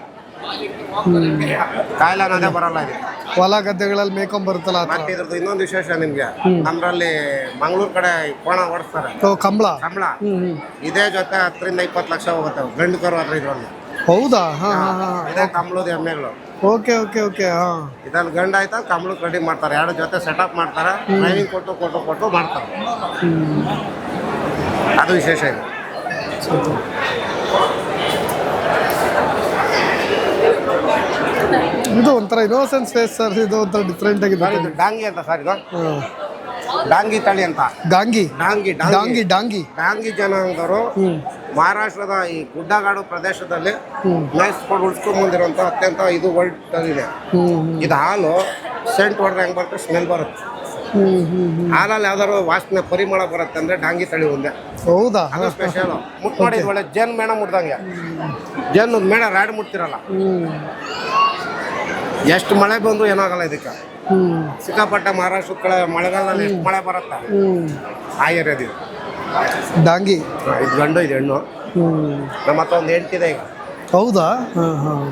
ಕಾಯಿಲೆ ಅನ್ನೋದೇ ಬರಲ್ಲ ಇದೆ. ಹೊಲ ಗದ್ದೆಗಳಲ್ಲಿ ಮೇಕೊಂಡ್ ಬರುತ್ತಲ್ಲ ಆ ಥರ ಮತ್ತೆ ಇದ್ರದ್ದು ಇನ್ನೊಂದು ವಿಶೇಷ ನಿಮಗೆ. ನಮ್ಮಲ್ಲಿ ಮಂಗಳೂರು ಕಡೆ ಕೋಣ ಓಡಿಸ್ತಾರೆ. ಓ ಕಂಬಳ? ಸಂಬಳ ಹ್ಞೂ ಇದೇ ಜೊತೆ ಹತ್ತರಿಂದ ಇಪ್ಪತ್ತು ಲಕ್ಷ ಹೋಗುತ್ತೆ. ಗಂಡು ಕರು ಅದ್ರ ಇದ್ರಲ್ಲಿ. ಹೌದಾ? ಹಾ ಹಾ ಹಾಂ ಇದೇ ಕಂಬಳದ ಎಮ್ಮೆಗಳು. ಓಕೆ ಓಕೆ ಓಕೆ ಹಾಂ. ಇದ್ರಲ್ಲಿ ಗಂಡ ಆಯ್ತಾ ಕಂಬಳ ಕಡಿ ಮಾಡ್ತಾರೆ. ಎರಡು ಜೊತೆ ಸೆಟಪ್ ಮಾಡ್ತಾರೆ. ಟ್ರೈನಿಂಗ್ ಕೊಟ್ಟು ಕೊಟ್ಟು ಕೊಟ್ಟು ಮಾಡ್ತಾರೆ. ಅದು ವಿಶೇಷ ಇದೆ. ಇದು ಒಂಥರ ಇನ್ನೋಸೆನ್ಸ್ ಫೇಸ್ ಸರ್ ಇದು ಒಂಥರ ಡಿಫ್ರೆಂಟ್ ಆಗಿದೆ. ಸರ್ ಇದು ಡಾಂಗಿ ಅಂತ ಸರ್ ಇದು. ಡಾಂಗಿ ತಳಿ ಅಂತ. ಡಾಂಗಿ? ಡಾಂಗಿ ಡಾಂಗಿ. ಡಾಂಗಿ ಡಾಂಗಿ. ಜನಾಂಗರು ಮಹಾರಾಷ್ಟ್ರದ ಈ ಗುಡ್ಡಗಾಡು ಪ್ರದೇಶದಲ್ಲಿ ಮೇಯಿಸ್ಕೊಂಡು ಉಳಿಸ್ಕೊಂಡು ಬಂದಿರುವಂತ ಅತ್ಯಂತ ಇದು ವರ್ಲ್ಡ್ ತಳಿದೆ ಇದೆ. ಇದು ಹಾಲು ಸೆಂಟ್ ಹೊಡೆದ್ರೆ ಹೆಂಗೆ ಬರುತ್ತೆ? ಸ್ಮೆಲ್ ಬರುತ್ತೆ. ಹಾಲಲ್ಲಿ ಯಾವ್ದಾದ್ರು ವಾಸನೆ ಪರಿಮಳ ಬರುತ್ತೆ ಅಂದ್ರೆ ಡಾಂಗಿ ತಳಿ ಒಂದೇ. ಹೌದಾ? ಅದು ಸ್ಪೆಷಲ್ ಮುಟ್ ಮಾಡಿದ್ ಒಳ್ಳೆ ಜೇನ್ ಮೇಣ ಮುಟ್ದಂಗೆ. ಜೇನು ಮೇಣ ರಾಡ್ ಮುಟ್ತಿರಲ್ಲ. ಎಷ್ಟು ಮಳೆ ಬಂದು ಏನಾಗಲ್ಲ ಇದಕ್ಕೆ. ಹ್ಞೂ ಸಿಕ್ಕಾಪಟ್ಟೆ ಮಹಾರಾಷ್ಟ್ರ ಕಡೆ ಮಳೆಗಾಲದಲ್ಲಿ ಎಷ್ಟು ಮಳೆ ಬರುತ್ತೆ? ಹ್ಞೂ ಆ ಏರಿಯಾದ ಇದು ಡಾಂಗಿ ಇದು ಗಂಡು ಇದು ಹೆಣ್ಣು. ಹ್ಞೂ ನಮ್ಮ ಹತ್ರ ಒಂದು ಹೆಂಡ್ತಿದೆ ಈಗ. ಹೌದಾ? ಹಾಂ ಹಾಂ.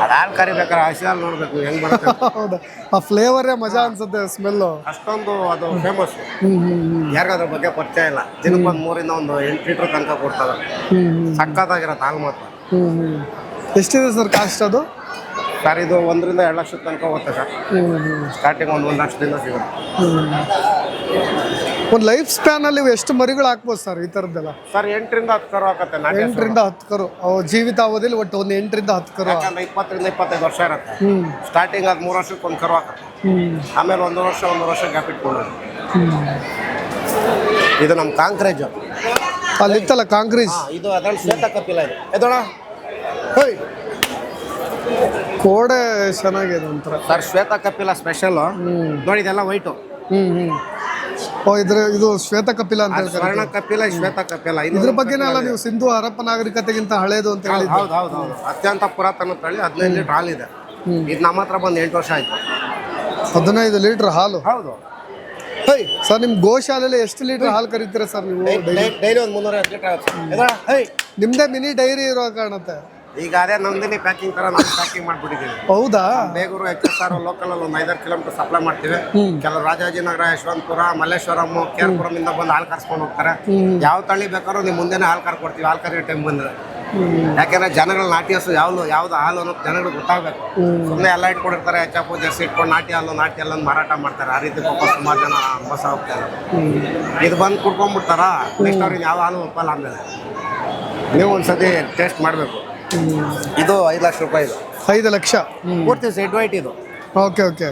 ಅದು ಹಾಲು ಕರಿಬೇಕಾದ್ರೆ ಹಸಿ ಹಾಲು ನೋಡ್ಬೇಕು ಹೆಂಗ್ ಬರುತ್ತೆ ಹೌದಾ? ಆ ಫ್ಲೇವರೇ ಮಜಾ ಅನ್ಸುತ್ತೆ ಸ್ಮೆಲ್ಲು. ಅಷ್ಟೊಂದು ಅದು ಫೇಮಸ್ ಹ್ಞೂ ಹ್ಞೂ ಹ್ಞೂ ಯಾರಿಗೂ ಅದ್ರ ಬಗ್ಗೆ ಪರಿಚಯ ಇಲ್ಲ. ದಿನಕ್ಕೆ ಒಂದು ಮೂರಿಂದ ಒಂದು ಎಂಟು ಲೀಟ್ರ್ ತನಕ ಕೊಡ್ತಾರೆ. ಸಕ್ಕತ್ತಾಗಿರತ್ತೆ ಹಾಲು ಮಾತ್ರ. ಎಷ್ಟಿದೆ ಸರ್ ಕಾಸ್ಟ್ ಅದು? ಸರ್ ಇದು ಒಂದರಿಂದ ಎರಡು ಲಕ್ಷದ ತನಕ ಹೋಗುತ್ತೆ ಸರ್. ಸ್ಟಾರ್ಟಿಂಗ್ ಒಂದು ಒಂದು ಲಕ್ಷದಿಂದ ಸಿಗುತ್ತೆ. ಒಂದು ಲೈಫ್ ಸ್ಪ್ಯಾನ್ ಅಲ್ಲಿ ಎಷ್ಟು ಮರಿಗಳು ಹಾಕ್ಬೋದು ಸರ್ ಈ ಥರದ್ದೆಲ್ಲ ಸರ್ ಎಂಟರಿಂದ ಹತ್ತು ಕರು ನಾಟಿ ಹಸು. ಎಂಟರಿಂದ ಹತ್ತು ಕರು. ಅವು ಜೀವಿತ ಅವಧಿಲಿ ಒಟ್ಟು ಒಂದು ಎಂಟರಿಂದ ಹತ್ತು ಕರು ಯಾಕಂದ್ರೆ ಇಪ್ಪತ್ತರಿಂದ ಇಪ್ಪತ್ತೈದು ವರ್ಷ ಇರುತ್ತೆ. ಸ್ಟಾರ್ಟಿಂಗ್ ಅದು ಮೂರು ವರ್ಷಕ್ಕೆ ಒಂದು ಕರು ಹಾಕತ್ತೆ. ಆಮೇಲೆ ಒಂದು ವರ್ಷ ಒಂದು ವರ್ಷ ಗ್ಯಾಪ್ ಇಟ್ಕೊಂಡು ಇದು ನಮ್ಮ ಕಾಂಕ್ರೇಜ್. ಅಲ್ಲಿತ್ತಲ್ಲ ಕಾಂಕ್ರೀಸ್ ಹಾಂ ಇದು ಅದ್ರಲ್ಲಿ ಶ್ವೇತ ಕಪ್ಪಿಲ್ಲ ಇದು. ಎದೋಣ ಹೋಯ್. ಕೋಡೆ ಚೆನ್ನಾಗಿದೆ ಒಂಥರ. ಸರ್ ಶ್ವೇತ ಕಪಿಲ ಸ್ಪೆಷಲ್ ನೋಡಿ ಇದೆಲ್ಲ ವೈಟು ಹ್ಞೂ ಹ್ಞೂ ಓ ಇದ್ರ ಇದು ಶ್ವೇತ ಕಪಿಲ ಅಂತ ಹೇಳ್ತಾರೆ ಸ್ವರ್ಣ ಕಪಿಲ ಶ್ವೇತ ಕಪಿಲ. ಇದ್ರ ಬಗ್ಗೆನೇ ಅಲ್ಲ ನೀವು ಸಿಂಧು ಹರಪ್ಪ ನಾಗರಿಕತೆಗಿಂತ ಹಳೇದು ಅಂತ ಹೇಳಿ ಹೌದು ಹೌದು ಹೌದು. ಅತ್ಯಂತ ಪುರಾತನ ತಳಿ ಹದಿನೈದು ಲೀಟರ್ ಇದೆ. ಇದು ನಮ್ಮ ಹತ್ರ ಬಂದು ಎಂಟು ವರ್ಷ ಆಯ್ತು. ಹದಿನೈದು ಲೀಟರ್ ಹಾಲು? ಹೌದು. ಹೇಯ್ ಸರ್ ನಿಮ್ ಗೋಶಾಲೆಯಲ್ಲಿ ಎಷ್ಟು ಲೀಟರ್ ಹಾಲು ಕರೀತೀರಾ ಸರ್ ನೀವು ಡೈಲಿ? ಒಂದು ಮುನ್ನೂರ ಲೀಟರ್ ಆಗುತ್ತೆ. ನಿಮ್ದೇ ಮಿನಿ ಡೈರಿ ಇರೋ ಕಾರಣತ್ತೆ ಈಗ ಅದೇ ನಂದಿನಿ ಪ್ಯಾಕಿಂಗ್ ತರ ನಾವು ಪ್ಯಾಕಿಂಗ್ ಮಾಡ್ಬಿಟ್ಟಿದ್ದೀವಿ. ಹೌದಾ? Begur H S R local ಅಲ್ಲಿ ಒಂದು ಐದಾರು ಕಿಲೋಮೀಟರ್ ಸಪ್ಲೈ ಮಾಡ್ತೀವಿ. ಕೆಲವು ರಾಜಾಜಿನಗರ ಯಶವಂತಪುರ ಮಲ್ಲೇಶ್ವರಂ ಕೇರ್ಪುರಂ ಇಂದ ಬಂದು ಹಾಲು ಕರ್ಸ್ಕೊಂಡು ಹೋಗ್ತಾರೆ. ಯಾವ ತಳ್ಳಿ ಬೇಕಾದ್ರೂ ನೀವು ಮುಂದೆನೇ ಹಾಲು ಕರ್ ಕೊಡ್ತೀವಿ ಹಾಲು ಕರಿಯೋ ಟೈಮ್ ಬಂದ್ರೆ. ಯಾಕೆಂದ್ರೆ ಜನಗಳ ನಾಟಿ ಹಸು ಯಾವ್ದು ಯಾವ್ದು ಹಾಲು ಅನ್ನೋ ಜನಗಳಿಗೆ ಗೊತ್ತಾಗಬೇಕು. ಸುಮ್ಮನೆ ಎಲ್ಲ ಇಟ್ಕೊಂಡಿರ್ತಾರೆ ಎಫ್ ಜರ್ಸಿ ಇಟ್ಕೊಂಡು ನಾಟಿ ಹಾಲು ನಾಟಿ ಹಾಲು ಮಾರಾಟ ಮಾಡ್ತಾರೆ. ಆ ರೀತಿ ಪಾಪ ಸುಮಾರು ಜನ ಬಸ್ ಹೋಗ್ತಾರೆ ಇದು ಬಂದು ಕುಡ್ಕೊಂಡ್ಬಿಡ್ತಾರ? ನೆಕ್ಸ್ಟ್ ಅವ್ರಿಗೆ ಯಾವ ಹಾಲು ಒಪ್ಪಲ್ಲ ಆಮೇಲೆ ನೀವು ಒಂದ್ಸತಿ ಟೇಸ್ಟ್ ಮಾಡಬೇಕು. ಇದು ಐದು ಲಕ್ಷ ರೂಪಾಯಿ ಇದು. ಐದು ಲಕ್ಷ? ಪೂರ್ತಿ ಸೆಡ್ ವೈಟ್ ಇದು. Okay okay.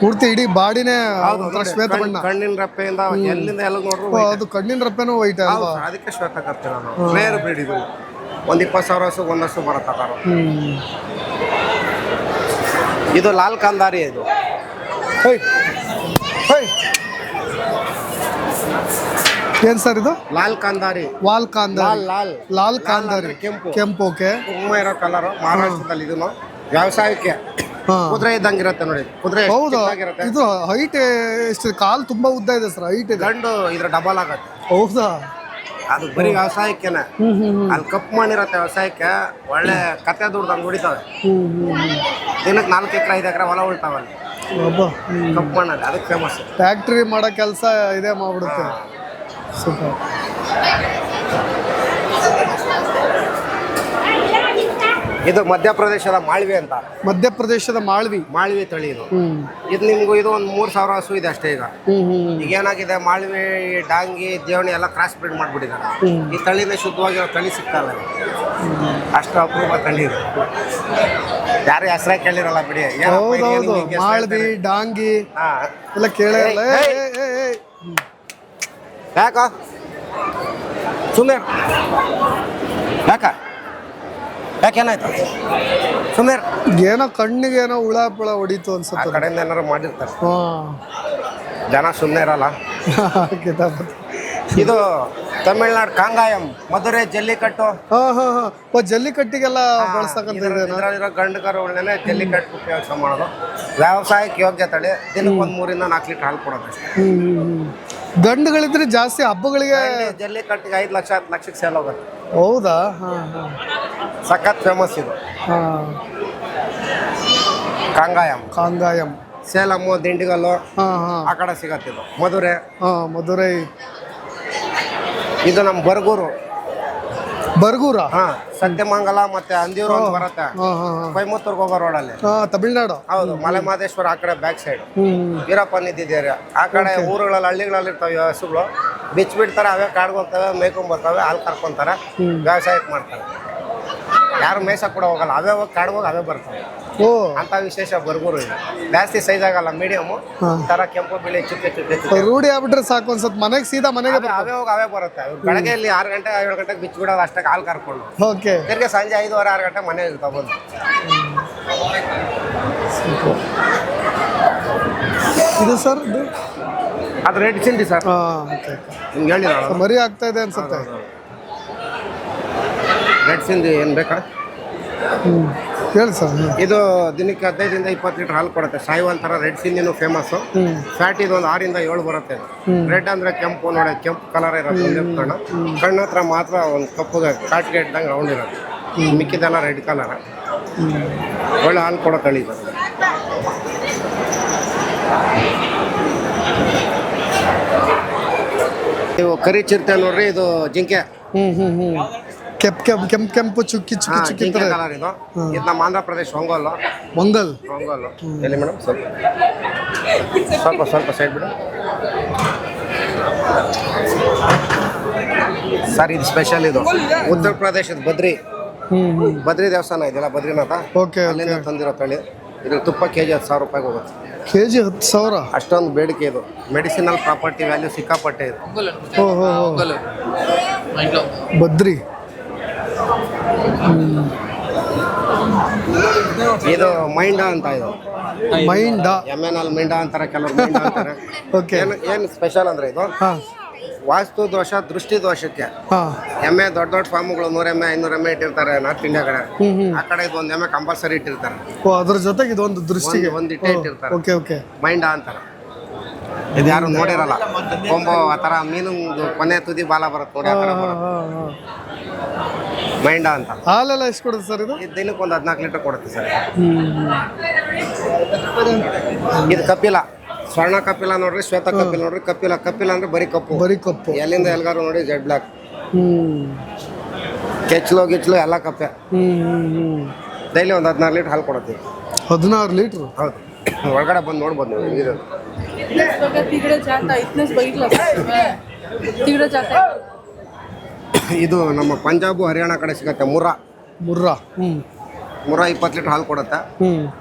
ಪೂರ್ತಿ ಇಡೀ ಬಾಡಿನೇ ಒಂಥರ ಶ್ವೇತ ಬಣ್ಣ. ಕಣ್ಣಿನ ರಪ್ಪೆಯಿಂದ ಎಲ್ಲಿಂದ ಎಲ್ಲ ನೋಡ್ರು ಓ, ಅದು ಕಣ್ಣಿನ ರಪ್ಪೆನೂ ವೈಟ್ ಅಲ್ವಾ? ಅದಕ್ಕೆ ಶ್ವೇತ ಕರ್ತೀವಿ ನಾವು. ರೇರ್ ಬ್ರೀಡ್ ಇದು. ಒಂದು ಇಪ್ಪತ್ತು ಸಾವಿರ ಹಸು ಒಂದಷ್ಟು ಬರುತ್ತೆ ಕಾರು ಹ್ಮ್. ಇದು ಲಾಲ್ ಕಾಂದಾರಿ ಇದು. ಹೇಯ್ ಹೇಯ್ ಏನ್ ಸರ್ ಇದು? ಲಾಲ್ ಕಾಂದಾರಿ. ವಾಲ್ ಕಾಂದಾರಿ. ಲಾಲ್ ಲಾಲ್. ಕಾಂದಾರಿ. ಕೆಂಪು. ಕೆಂಪು ಓಕೆ. ಕುಂಕುಮ ಇರೋ ಕಲರ್ ಮಹಾರಾಷ್ಟ್ರದಲ್ಲಿ ಇದನ್ನು. ವ್ಯವಸಾಯಕ್ಕೆ. ಕುದುರೆ ಇದ್ದಂಗಿರತ್ತೆ ನೋಡಿ. ಕುದುರೆ ಹೌದು. ಇದು ಹೈಟ್ ಎಷ್ಟು ಕಾಲು ತುಂಬಾ ಉದ್ದ ಇದೆ ಸರ್ ಹೈಟ್ ಇದೆ. ಗಂಡು ಇದ್ರ ಡಬಲ್ ಆಗತ್ತೆ. ಹೌದಾ? ಅದು ಬರೀ ವ್ಯವಸಾಯಕ್ಕೆನೆ. ಅಲ್ಲಿ ಕಪ್ಪು ಮಣ್ಣಿರತ್ತೆ ವ್ಯವಸಾಯಕ್ಕೆ ಒಳ್ಳೆ ಕತೆ ದುಡ್ದಂಗೆ ಹೊಡಿತಾವೆ ದಿನಕ್ಕೆ ನಾಲ್ಕು ಎಕರೆ ಐದು ಎಕರೆ ಹೊಲ ಉಳ್ತಾವಲ್ಲಿ. ಹ್ಮ್ ಕಪ್ಪು ಮಣ್ಣಲ್ಲಿ ಅದಕ್ಕೆ ಫೇಮಸ್ ಫ್ಯಾಕ್ಟ್ರಿ ಮಾಡೋ ಕೆಲಸ ಇದೇ ಮಾಡ್ಬಿಡುತ್ತೆ. ಸೂಪರ್ ಇದು ಮಧ್ಯಪ್ರದೇಶದ ಮಾಳ್ವಿ ಅಂತ. ಮಧ್ಯಪ್ರದೇಶದ ಮಾಳ್ವಿ. ಮಾಳ್ವಿ ತಳಿ ಇದು. ಇದು ನಿಮ್ಗೂ ಇದು ಒಂದು ಮೂರು ಸಾವಿರ ಹಸು ಇದೆ ಅಷ್ಟೇ ಈಗ. ಈಗ ಏನಾಗಿದೆ ಮಾಳ್ವಿ ಡಾಂಗಿ ದೇವಣಿ ಎಲ್ಲ ಕ್ರಾಸ್ ಬ್ರೀಡ್ ಮಾಡ್ಬಿಟ್ಟಿದ್ದಾರೆ. ಈ ತಳಿನೇ ಶುದ್ಧವಾಗಿರೋ ತಳಿ ಸಿಗ್ತಲ್ಲ ಅಷ್ಟು ಅಪರೂಪ ತಳಿ ಇದು. ಯಾರು ಹೆಸರೇ ಕೇಳಿರಲ್ಲ ಬಿಡಿ. ಹೌದೌದು. ಮಾಳ್ವಿ ಡಾಂಗಿ. ಎಲ್ಲ ಕೇಳೇ ಇಲ್ಲ ಏ, ಏಯ್, ಏ, ಏ, ಏ. ಯಾಕ ಸುಮ್ಮನೆ ಯಾಕ ಯಾಕೇನಾಯ್ತು ಸುಮ್ಮನೆ ಏನೋ ಕಣ್ಣಿಗೆ ಏನೋ ಹುಳ ಪುಳ ಹೊಡಿತು ಆ ಅನ್ಸುತ್ತೆ ಕಡೆಯಿಂದ ಏನಾರು ಮಾಡಿರ್ತಾರೆ. ಜನ ಸುಮ್ಮನೆ ಇರಲ್ಲ. ಇದು ತಮಿಳ್ನಾಡು ಕಾಂಗಾಯಂ ಮಧುರೆ ಜಲ್ಲಿಕಟ್ಟು. ಓ ಜಲ್ಲಿಕಟ್ಟಿಗೆಲ್ಲ ಬಳಸ್ತಕ್ಕಂಥ ಇದರಲ್ಲಿರೋ ಗಂಡು ಕರುಗಳನ್ನೇ ಜಲ್ಲಿಕಟ್ಟು ಉಪಯೋಗ ಮಾಡೋದು. ವ್ಯವಸಾಯಕ್ಕೆ ಯೋಗ್ಯ ತಳಿ ದಿನಕ್ಕೆ ಒಂದು ಮೂರಿಂದ ನಾಲ್ಕು ಲೀಟರ್ ಹಾಲು ಕೊಡೋದು ಅಷ್ಟೇ. ಗಂಡುಗಳಿದ್ರೆ ಜಾಸ್ತಿ ಹಬ್ಬಗಳಿಗೆ ಜಲ್ಲಿ ಜಲ್ಲಿಕಟ್ಟಿಗೆ ಐದು ಲಕ್ಷ ಹತ್ತು ಲಕ್ಷಕ್ಕೆ ಸೇಲ್ ಹೋಗುತ್ತೆ ಹೌದಾ? ಹಾ ಹಾ. ಸಖತ್ ಫೇಮಸ್ ಇದು. ಹಾ. ಕಂಗಾಯಂ. ಕಾಂಗಾಯಂ. ಸೇಲಮ್ಮು ದಿಂಡಿಗಲ್ಲು ಹಾ ಹಾ. ಆ ಕಡೆ ಸಿಗತ್ತೆ ಇದು. ಮಧುರೆ. ಹಾ ಮಧುರೈ. ಇದು ನಮ್ಮ ಬರಗೂರು. ಬರ್ಗೂರ? ಹಾ ಸತ್ಯಮಂಗಲ ಮತ್ತೆ ಅಂದಿಯೂರು ಅಂತ ಬರುತ್ತೆ. ಕೊಯಮತ್ತೂರ್ಗೆ ಹೋಗೋ ರೋಡ್ ಅಲ್ಲಿ. ತಮಿಳ್ನಾಡು. ಹೌದು ಮಲೆ ಮಹದೇಶ್ವರ ಆ ಕಡೆ ಬ್ಯಾಕ್ ಸೈಡ್ ಈರಪ್ಪ ವೀರಪ್ಪ ನಿಂತಿದ್ದ ಆ ಕಡೆ ಊರುಗಳಲ್ಲಿ ಹಳ್ಳಿಗಳಲ್ಲಿ ಇರ್ತಾವೆ ಹಸುಗಳು. ಬಿಚ್ಚ ಬಿಡ್ತಾರೆ ಅವೇ ಕಾಡ್ಗೆ ಹೋಗ್ತವೆ ಮೇಯ್ಕೊಂಬರ್ತವೆ ಹಾಲು ಕರ್ಕೊಂತಾರೆ. ವ್ಯವಸಾಯಕ್ಕೆ ಮಾಡ್ತಾರೆ. ಯಾರು ಮೇಯ್ಸಕ್ಕೆ ಕೂಡ ಹೋಗಲ್ಲ. ಅವೇ ಹೋಗಿ ಕಾಡ್ ಹೋಗಿ ಅವೇ ಬರ್ತವೆ. ಓ. ಅಂತ ವಿಶೇಷ ಬರ್ಗೂರು ಇದೆ. ಜಾಸ್ತಿ ಸೈಜ್ ಆಗಲ್ಲ ಮೀಡಿಯಮು. ತರ ಕೆಂಪು ಬಿಳಿ ಚುಕ್ಕೆ ಚುಕ್ಕೆ ಚುಕ್ಕೆ. ರೂಢಿ ಆಗ್ಬಿಟ್ರೆ ಸಾಕು ಅನ್ಸತ್. ಮನೆಗೆ ಸೀದಾ ಮನೆಗೆ ಅವೇ ಅವೇ ಹೋಗಿ ಅವೇ ಬರುತ್ತೆ. ಬೆಳಗ್ಗೆ ಇಲ್ಲಿ ಆರು ಗಂಟೆ ಏಳು ಗಂಟೆಗೆ ಬಿಚ್ಚಿ ಬಿಡೋದು ಅಷ್ಟಕ್ಕೆ ಹಾಲು ಕರ್ಕೊಂಡು. ಓಕೆ. ತಿರ್ಗಿ ಸಂಜೆ ಐದುವರೆ ಆರು ಗಂಟೆ ಮನೆ ತಗೊಂಡು. ಇದು ಸರ್ ಇದು? ಅದು ರೇಟ್ ಚಿಂತಿ ಸರ್. ಹಾಂ ಓಕೆ ನಿಮ್ಗೆ ಹೇಳಿದ ಮರಿ ಆಗ್ತಾ ಇದೆ ಅನ್ಸುತ್ತೆ. ರೆಡ್ ಸಿಂಧಿ ಏನು ಬೇಕಾ? ಹೇಳಿ ಸರ್ ಇದು ದಿನಕ್ಕೆ ಹದಿನೈದರಿಂದ ಇಪ್ಪತ್ತು ಲೀಟರ್ ಹಾಲು ಕೊಡುತ್ತೆ. ಸಾಯಿವಾಲ್ ಥರ ರೆಡ್ ಸಿಂಧಿನೂ ಫೇಮಸ್ಸು ಫ್ಯಾಟ್ ಇದು ಒಂದು ಆರಿಂದ ಏಳು ಬರುತ್ತೆ ರೆಡ್ ಅಂದರೆ ಕೆಂಪು ನೋಡಿ ಕೆಂಪು ಕಲರ್ ಇರುತ್ತೆ ಒಂದೇ ಕಣ್ಣು ಕಣ್ಣು ಹತ್ರ ಮಾತ್ರ ಒಂದು ಕಪ್ಪುಗೆ ಕಾಟಿಗೆ ಇದ್ದಂಗೆ ರೌಂಡ್ ಇರುತ್ತೆ ಮಿಕ್ಕಿದೆಲ್ಲ ರೆಡ್ ಕಲರ್ ಒಳ್ಳೆ ಹಾಲು ಕೊಡೋ ತಳಿ ಇದು ನೀವು ಕರಿ ಚಿರತೆ ನೋಡ್ರಿ ಇದು ಜಿಂಕೆ. ಹ್ಞೂ ಹ್ಞೂ ಹ್ಮ್. ಕೆಂಪ್ ಕೆಂಪ್ ಕೆಂಪ್ ಕೆಂಪು ಚುಕ್ಕಿ ಚುಕ್ಕಿ ಚುಕ್ಕಿ ತರ. ಕಲರ್ ಇದು. ಇದು ನಮ್ಮ ಆಂಧ್ರ ಪ್ರದೇಶ ಒಂಗೋಲ್. ಒಂಗಲ್. ಒಂಗೋಲ್. ಎಲ್ಲಿ ಮೇಡಮ್? ಸ್ವಲ್ಪ. ಸ್ವಲ್ಪ ಸ್ವಲ್ಪ ಸೈಡ್ ಬಿಡು. ಸರ್ ಇದು ಸ್ಪೆಷಲ್ ಇದು. ಉತ್ತರ ಪ್ರದೇಶದ ಬದ್ರಿ. ಬದ್ರಿ ದೇವಸ್ಥಾನ ಇದೆಯಲ್ಲ ಬದ್ರಿನಾಥ? ಓಕೆ ಅಲ್ಲಿಂದ ತಂದಿರೋ ತಳಿ. ಇದ್ರ ತುಪ್ಪ ಕೆ ಜಿ ಹತ್ತು ಸಾವಿರ ರೂಪಾಯಿಗೆ ಹೋಗುತ್ತೆ. ಕೆ ಜಿ ಹತ್ತು ಸಾವಿರ? ಅಷ್ಟೊಂದು ಬೇಡಿಕೆ ಇದು. ಮೆಡಿಸಿನಲ್ ಪ್ರಾಪರ್ಟಿ ವ್ಯಾಲ್ಯೂ ಸಿಕ್ಕಾಪಟ್ಟೆ ಇದು. ಬದ್ರಿ. ಇದು ಮೈಂಡ ಅಂತ ಇದು. ಮೈಂಡ? ಎಂ ಎನ್ ಎಲ್ ಮೈಂಡ ಅಂತಾರೆ ಕೆಲವರು ಮೈಂಡ ಅಂತಾರೆ. ಓಕೆ ಏನು ಏನು ಸ್ಪೆಷಲ್ ಅಂದ್ರೆ ಇದು? ವಾಸ್ತು ದೋಷ ದೃಷ್ಟಿ ದೋಷಕ್ಕೆ ಎಮ್ಮೆ ದೊಡ್ಡ ದೊಡ್ಡ ಫಾರ್ಮ್ಗಳು ನೂರ ಎಮ್ಮೆ ಐನೂರ ಎಮ್ಮೆ ಇಟ್ಟಿರ್ತಾರೆ ನಾರ್ತ್ ಇಂಡಿಯಾ ಕಡೆ. ಆ ಕಡೆ ಇದು ಒಂದು ಎಮ್ಮೆ ಕಂಪಲ್ಸರಿ ಇಟ್ಟಿರ್ತಾರೆ. ಓ ಅದ್ರ ಜೊತೆಗೆ ಇದೊಂದು ದೃಷ್ಟಿಗೆ. ಒಂದು ಇಟ್ಟೆ ಇಟ್ಟಿರ್ತಾರೆ. ಓಕೆ ಓಕೆ ಮೈಂಡ ಅಂತಾರೆ. ಇದು ಯಾರು ನೋಡಿರಲ್ಲ. ಕೊಂಬು ಆ ಥರ ಮೀನಿಂದು ಕೊನೆ ತುದಿ ಬಾಲ ಬರುತ್ತೆ ನೋಡಿ ಆ ಥರ ಬರುತ್ತೆ. ಮೈಂಡ ಅಂತ. ಹಾಲೆಲ್ಲ ಎಷ್ಟು ಕೊಡುತ್ತೆ ಸರ್ ಇದು? ಇದು ದಿನಕ್ಕೆ ಒಂದು ಹದಿನಾಲ್ಕು ಲೀಟರ್ ಕೊಡುತ್ತೆ ಸರ್. ಹ್ಮ್ ಇದು ಕಪಿಲ. ಸ್ವರ್ಣ ಕಪಿಲ ನೋಡ್ರಿ ಶ್ವೇತ ಕಪಿಲ ನೋಡ್ರಿ. ಕಪಿಲ ಕಪಿಲ ಅಂದ್ರೆ ಬರೀ ಕಪ್ಪು. ಬರೀ ಕಪ್ಪು. ಎಲ್ಲಿಂದ ಎಲ್ಗಾರು ನೋಡಿ ಜೆಡ್ ಬ್ಲಾಕ್ ಕೆಚ್ಲು ಗಿಚ್ಲು ಎಲ್ಲ ಕಪ್ಪೆ. ಡೈಲಿ ಒಂದು ಹದಿನಾರು ಲೀಟರ್ ಹಾಲು ಕೊಡುತ್ತೆ. ಹದಿನಾರು ಲೀಟ್ರ್? ಹೌದು. ಒಳಗಡೆ ಬಂದು ನೋಡ್ಬೋದು ನೀವು ಹೆಂಗಿರೋದು ಇದು ನಮ್ಮ ಪಂಜಾಬು ಹರಿಯಾಣ ಕಡೆ ಸಿಗುತ್ತೆ ಮುರ್ರಾ ಮುರ್ರಾ. ಹ್ಞೂ ಮುರ್ರಾ ಇಪ್ಪತ್ತು ಲೀಟರ್ ಹಾಲು ಕೊಡುತ್ತೆ.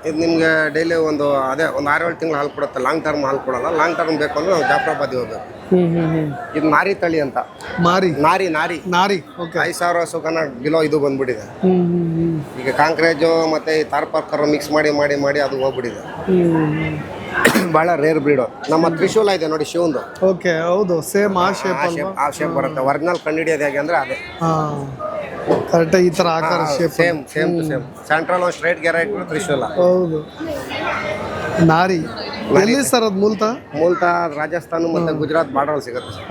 ಇದು ನಿಮಗೆ ಡೈಲಿ ಒಂದು ಅದೇ ಒಂದು ಆರೇಳು ಏಳು ತಿಂಗಳು ಹಾಲು ಕೊಡುತ್ತೆ. ಲಾಂಗ್ ಟರ್ಮ್ ಹಾಲು ಕೊಡಲ್ಲ. ಲಾಂಗ್ ಟರ್ಮ್ ಬೇಕು ಅಂದ್ರೆ ನಾವು ಜಾಫ್ರಾಬಾದಿ ಹೋಗ್ಬೇಕು. ಇದು ನಾರಿ ತಳಿ ಅಂತ. ಮಾರಿ ನಾರಿ ನಾರಿ. ನಾರಿ. ಓಕೆ. ಐದು ಸಾವಿರ ಸುಖನ ಬಿಲೋ ಇದು ಬಂದ್ಬಿಟ್ಟಿದೆ. ಈಗ ಕಾಂಕ್ರೇಜು ಮತ್ತೆ ಈ ತಾರ್ಪಾರ್ಕರ್ ಮಿಕ್ಸ್ ಮಾಡಿ ಮಾಡಿ ಮಾಡಿ ಅದು ಹೋಗ್ಬಿಟ್ಟಿದೆ. ಭಾಳ ರೇರ್ ಬ್ರೀಡು ನಮ್ಮ ತ್ರಿಶೂಲ ಇದೆ ನೋಡಿ ಶಿವಂದು. ಓಕೆ ಹೌದು ಸೇಮ್ ಆ ಶೇಪ್ ಆ ಶೇಪ್ ಆ ಶೇಪ್ ಬರುತ್ತೆ. ಒರಿಜಿನಲ್ ಕಂಡು ಹಿಡಿಯೋದು ಹೇಗೆ ಅಂದ್ರೆ ಅದೇ. ಕರೆಕ್ಟ್ ಈ ತರ ಆಕಾರ shape same same to same central ಒಂದು ಸ್ಟ್ರೈಟ್ ಗೆರೆ ಇಟ್ಟು ತ್ರಿಶೂಲ. ಹೌದು. ನಾರಿ. ಎಲ್ಲಿ ಸರ್ ಅದು ಮೂಲತಃ? ಮೂಲತಃ ರಾಜಸ್ಥಾನ ಮತ್ತು ಗುಜರಾತ್ ಬಾರ್ಡರ್ ಸಿಗುತ್ತೆ ಸರ್.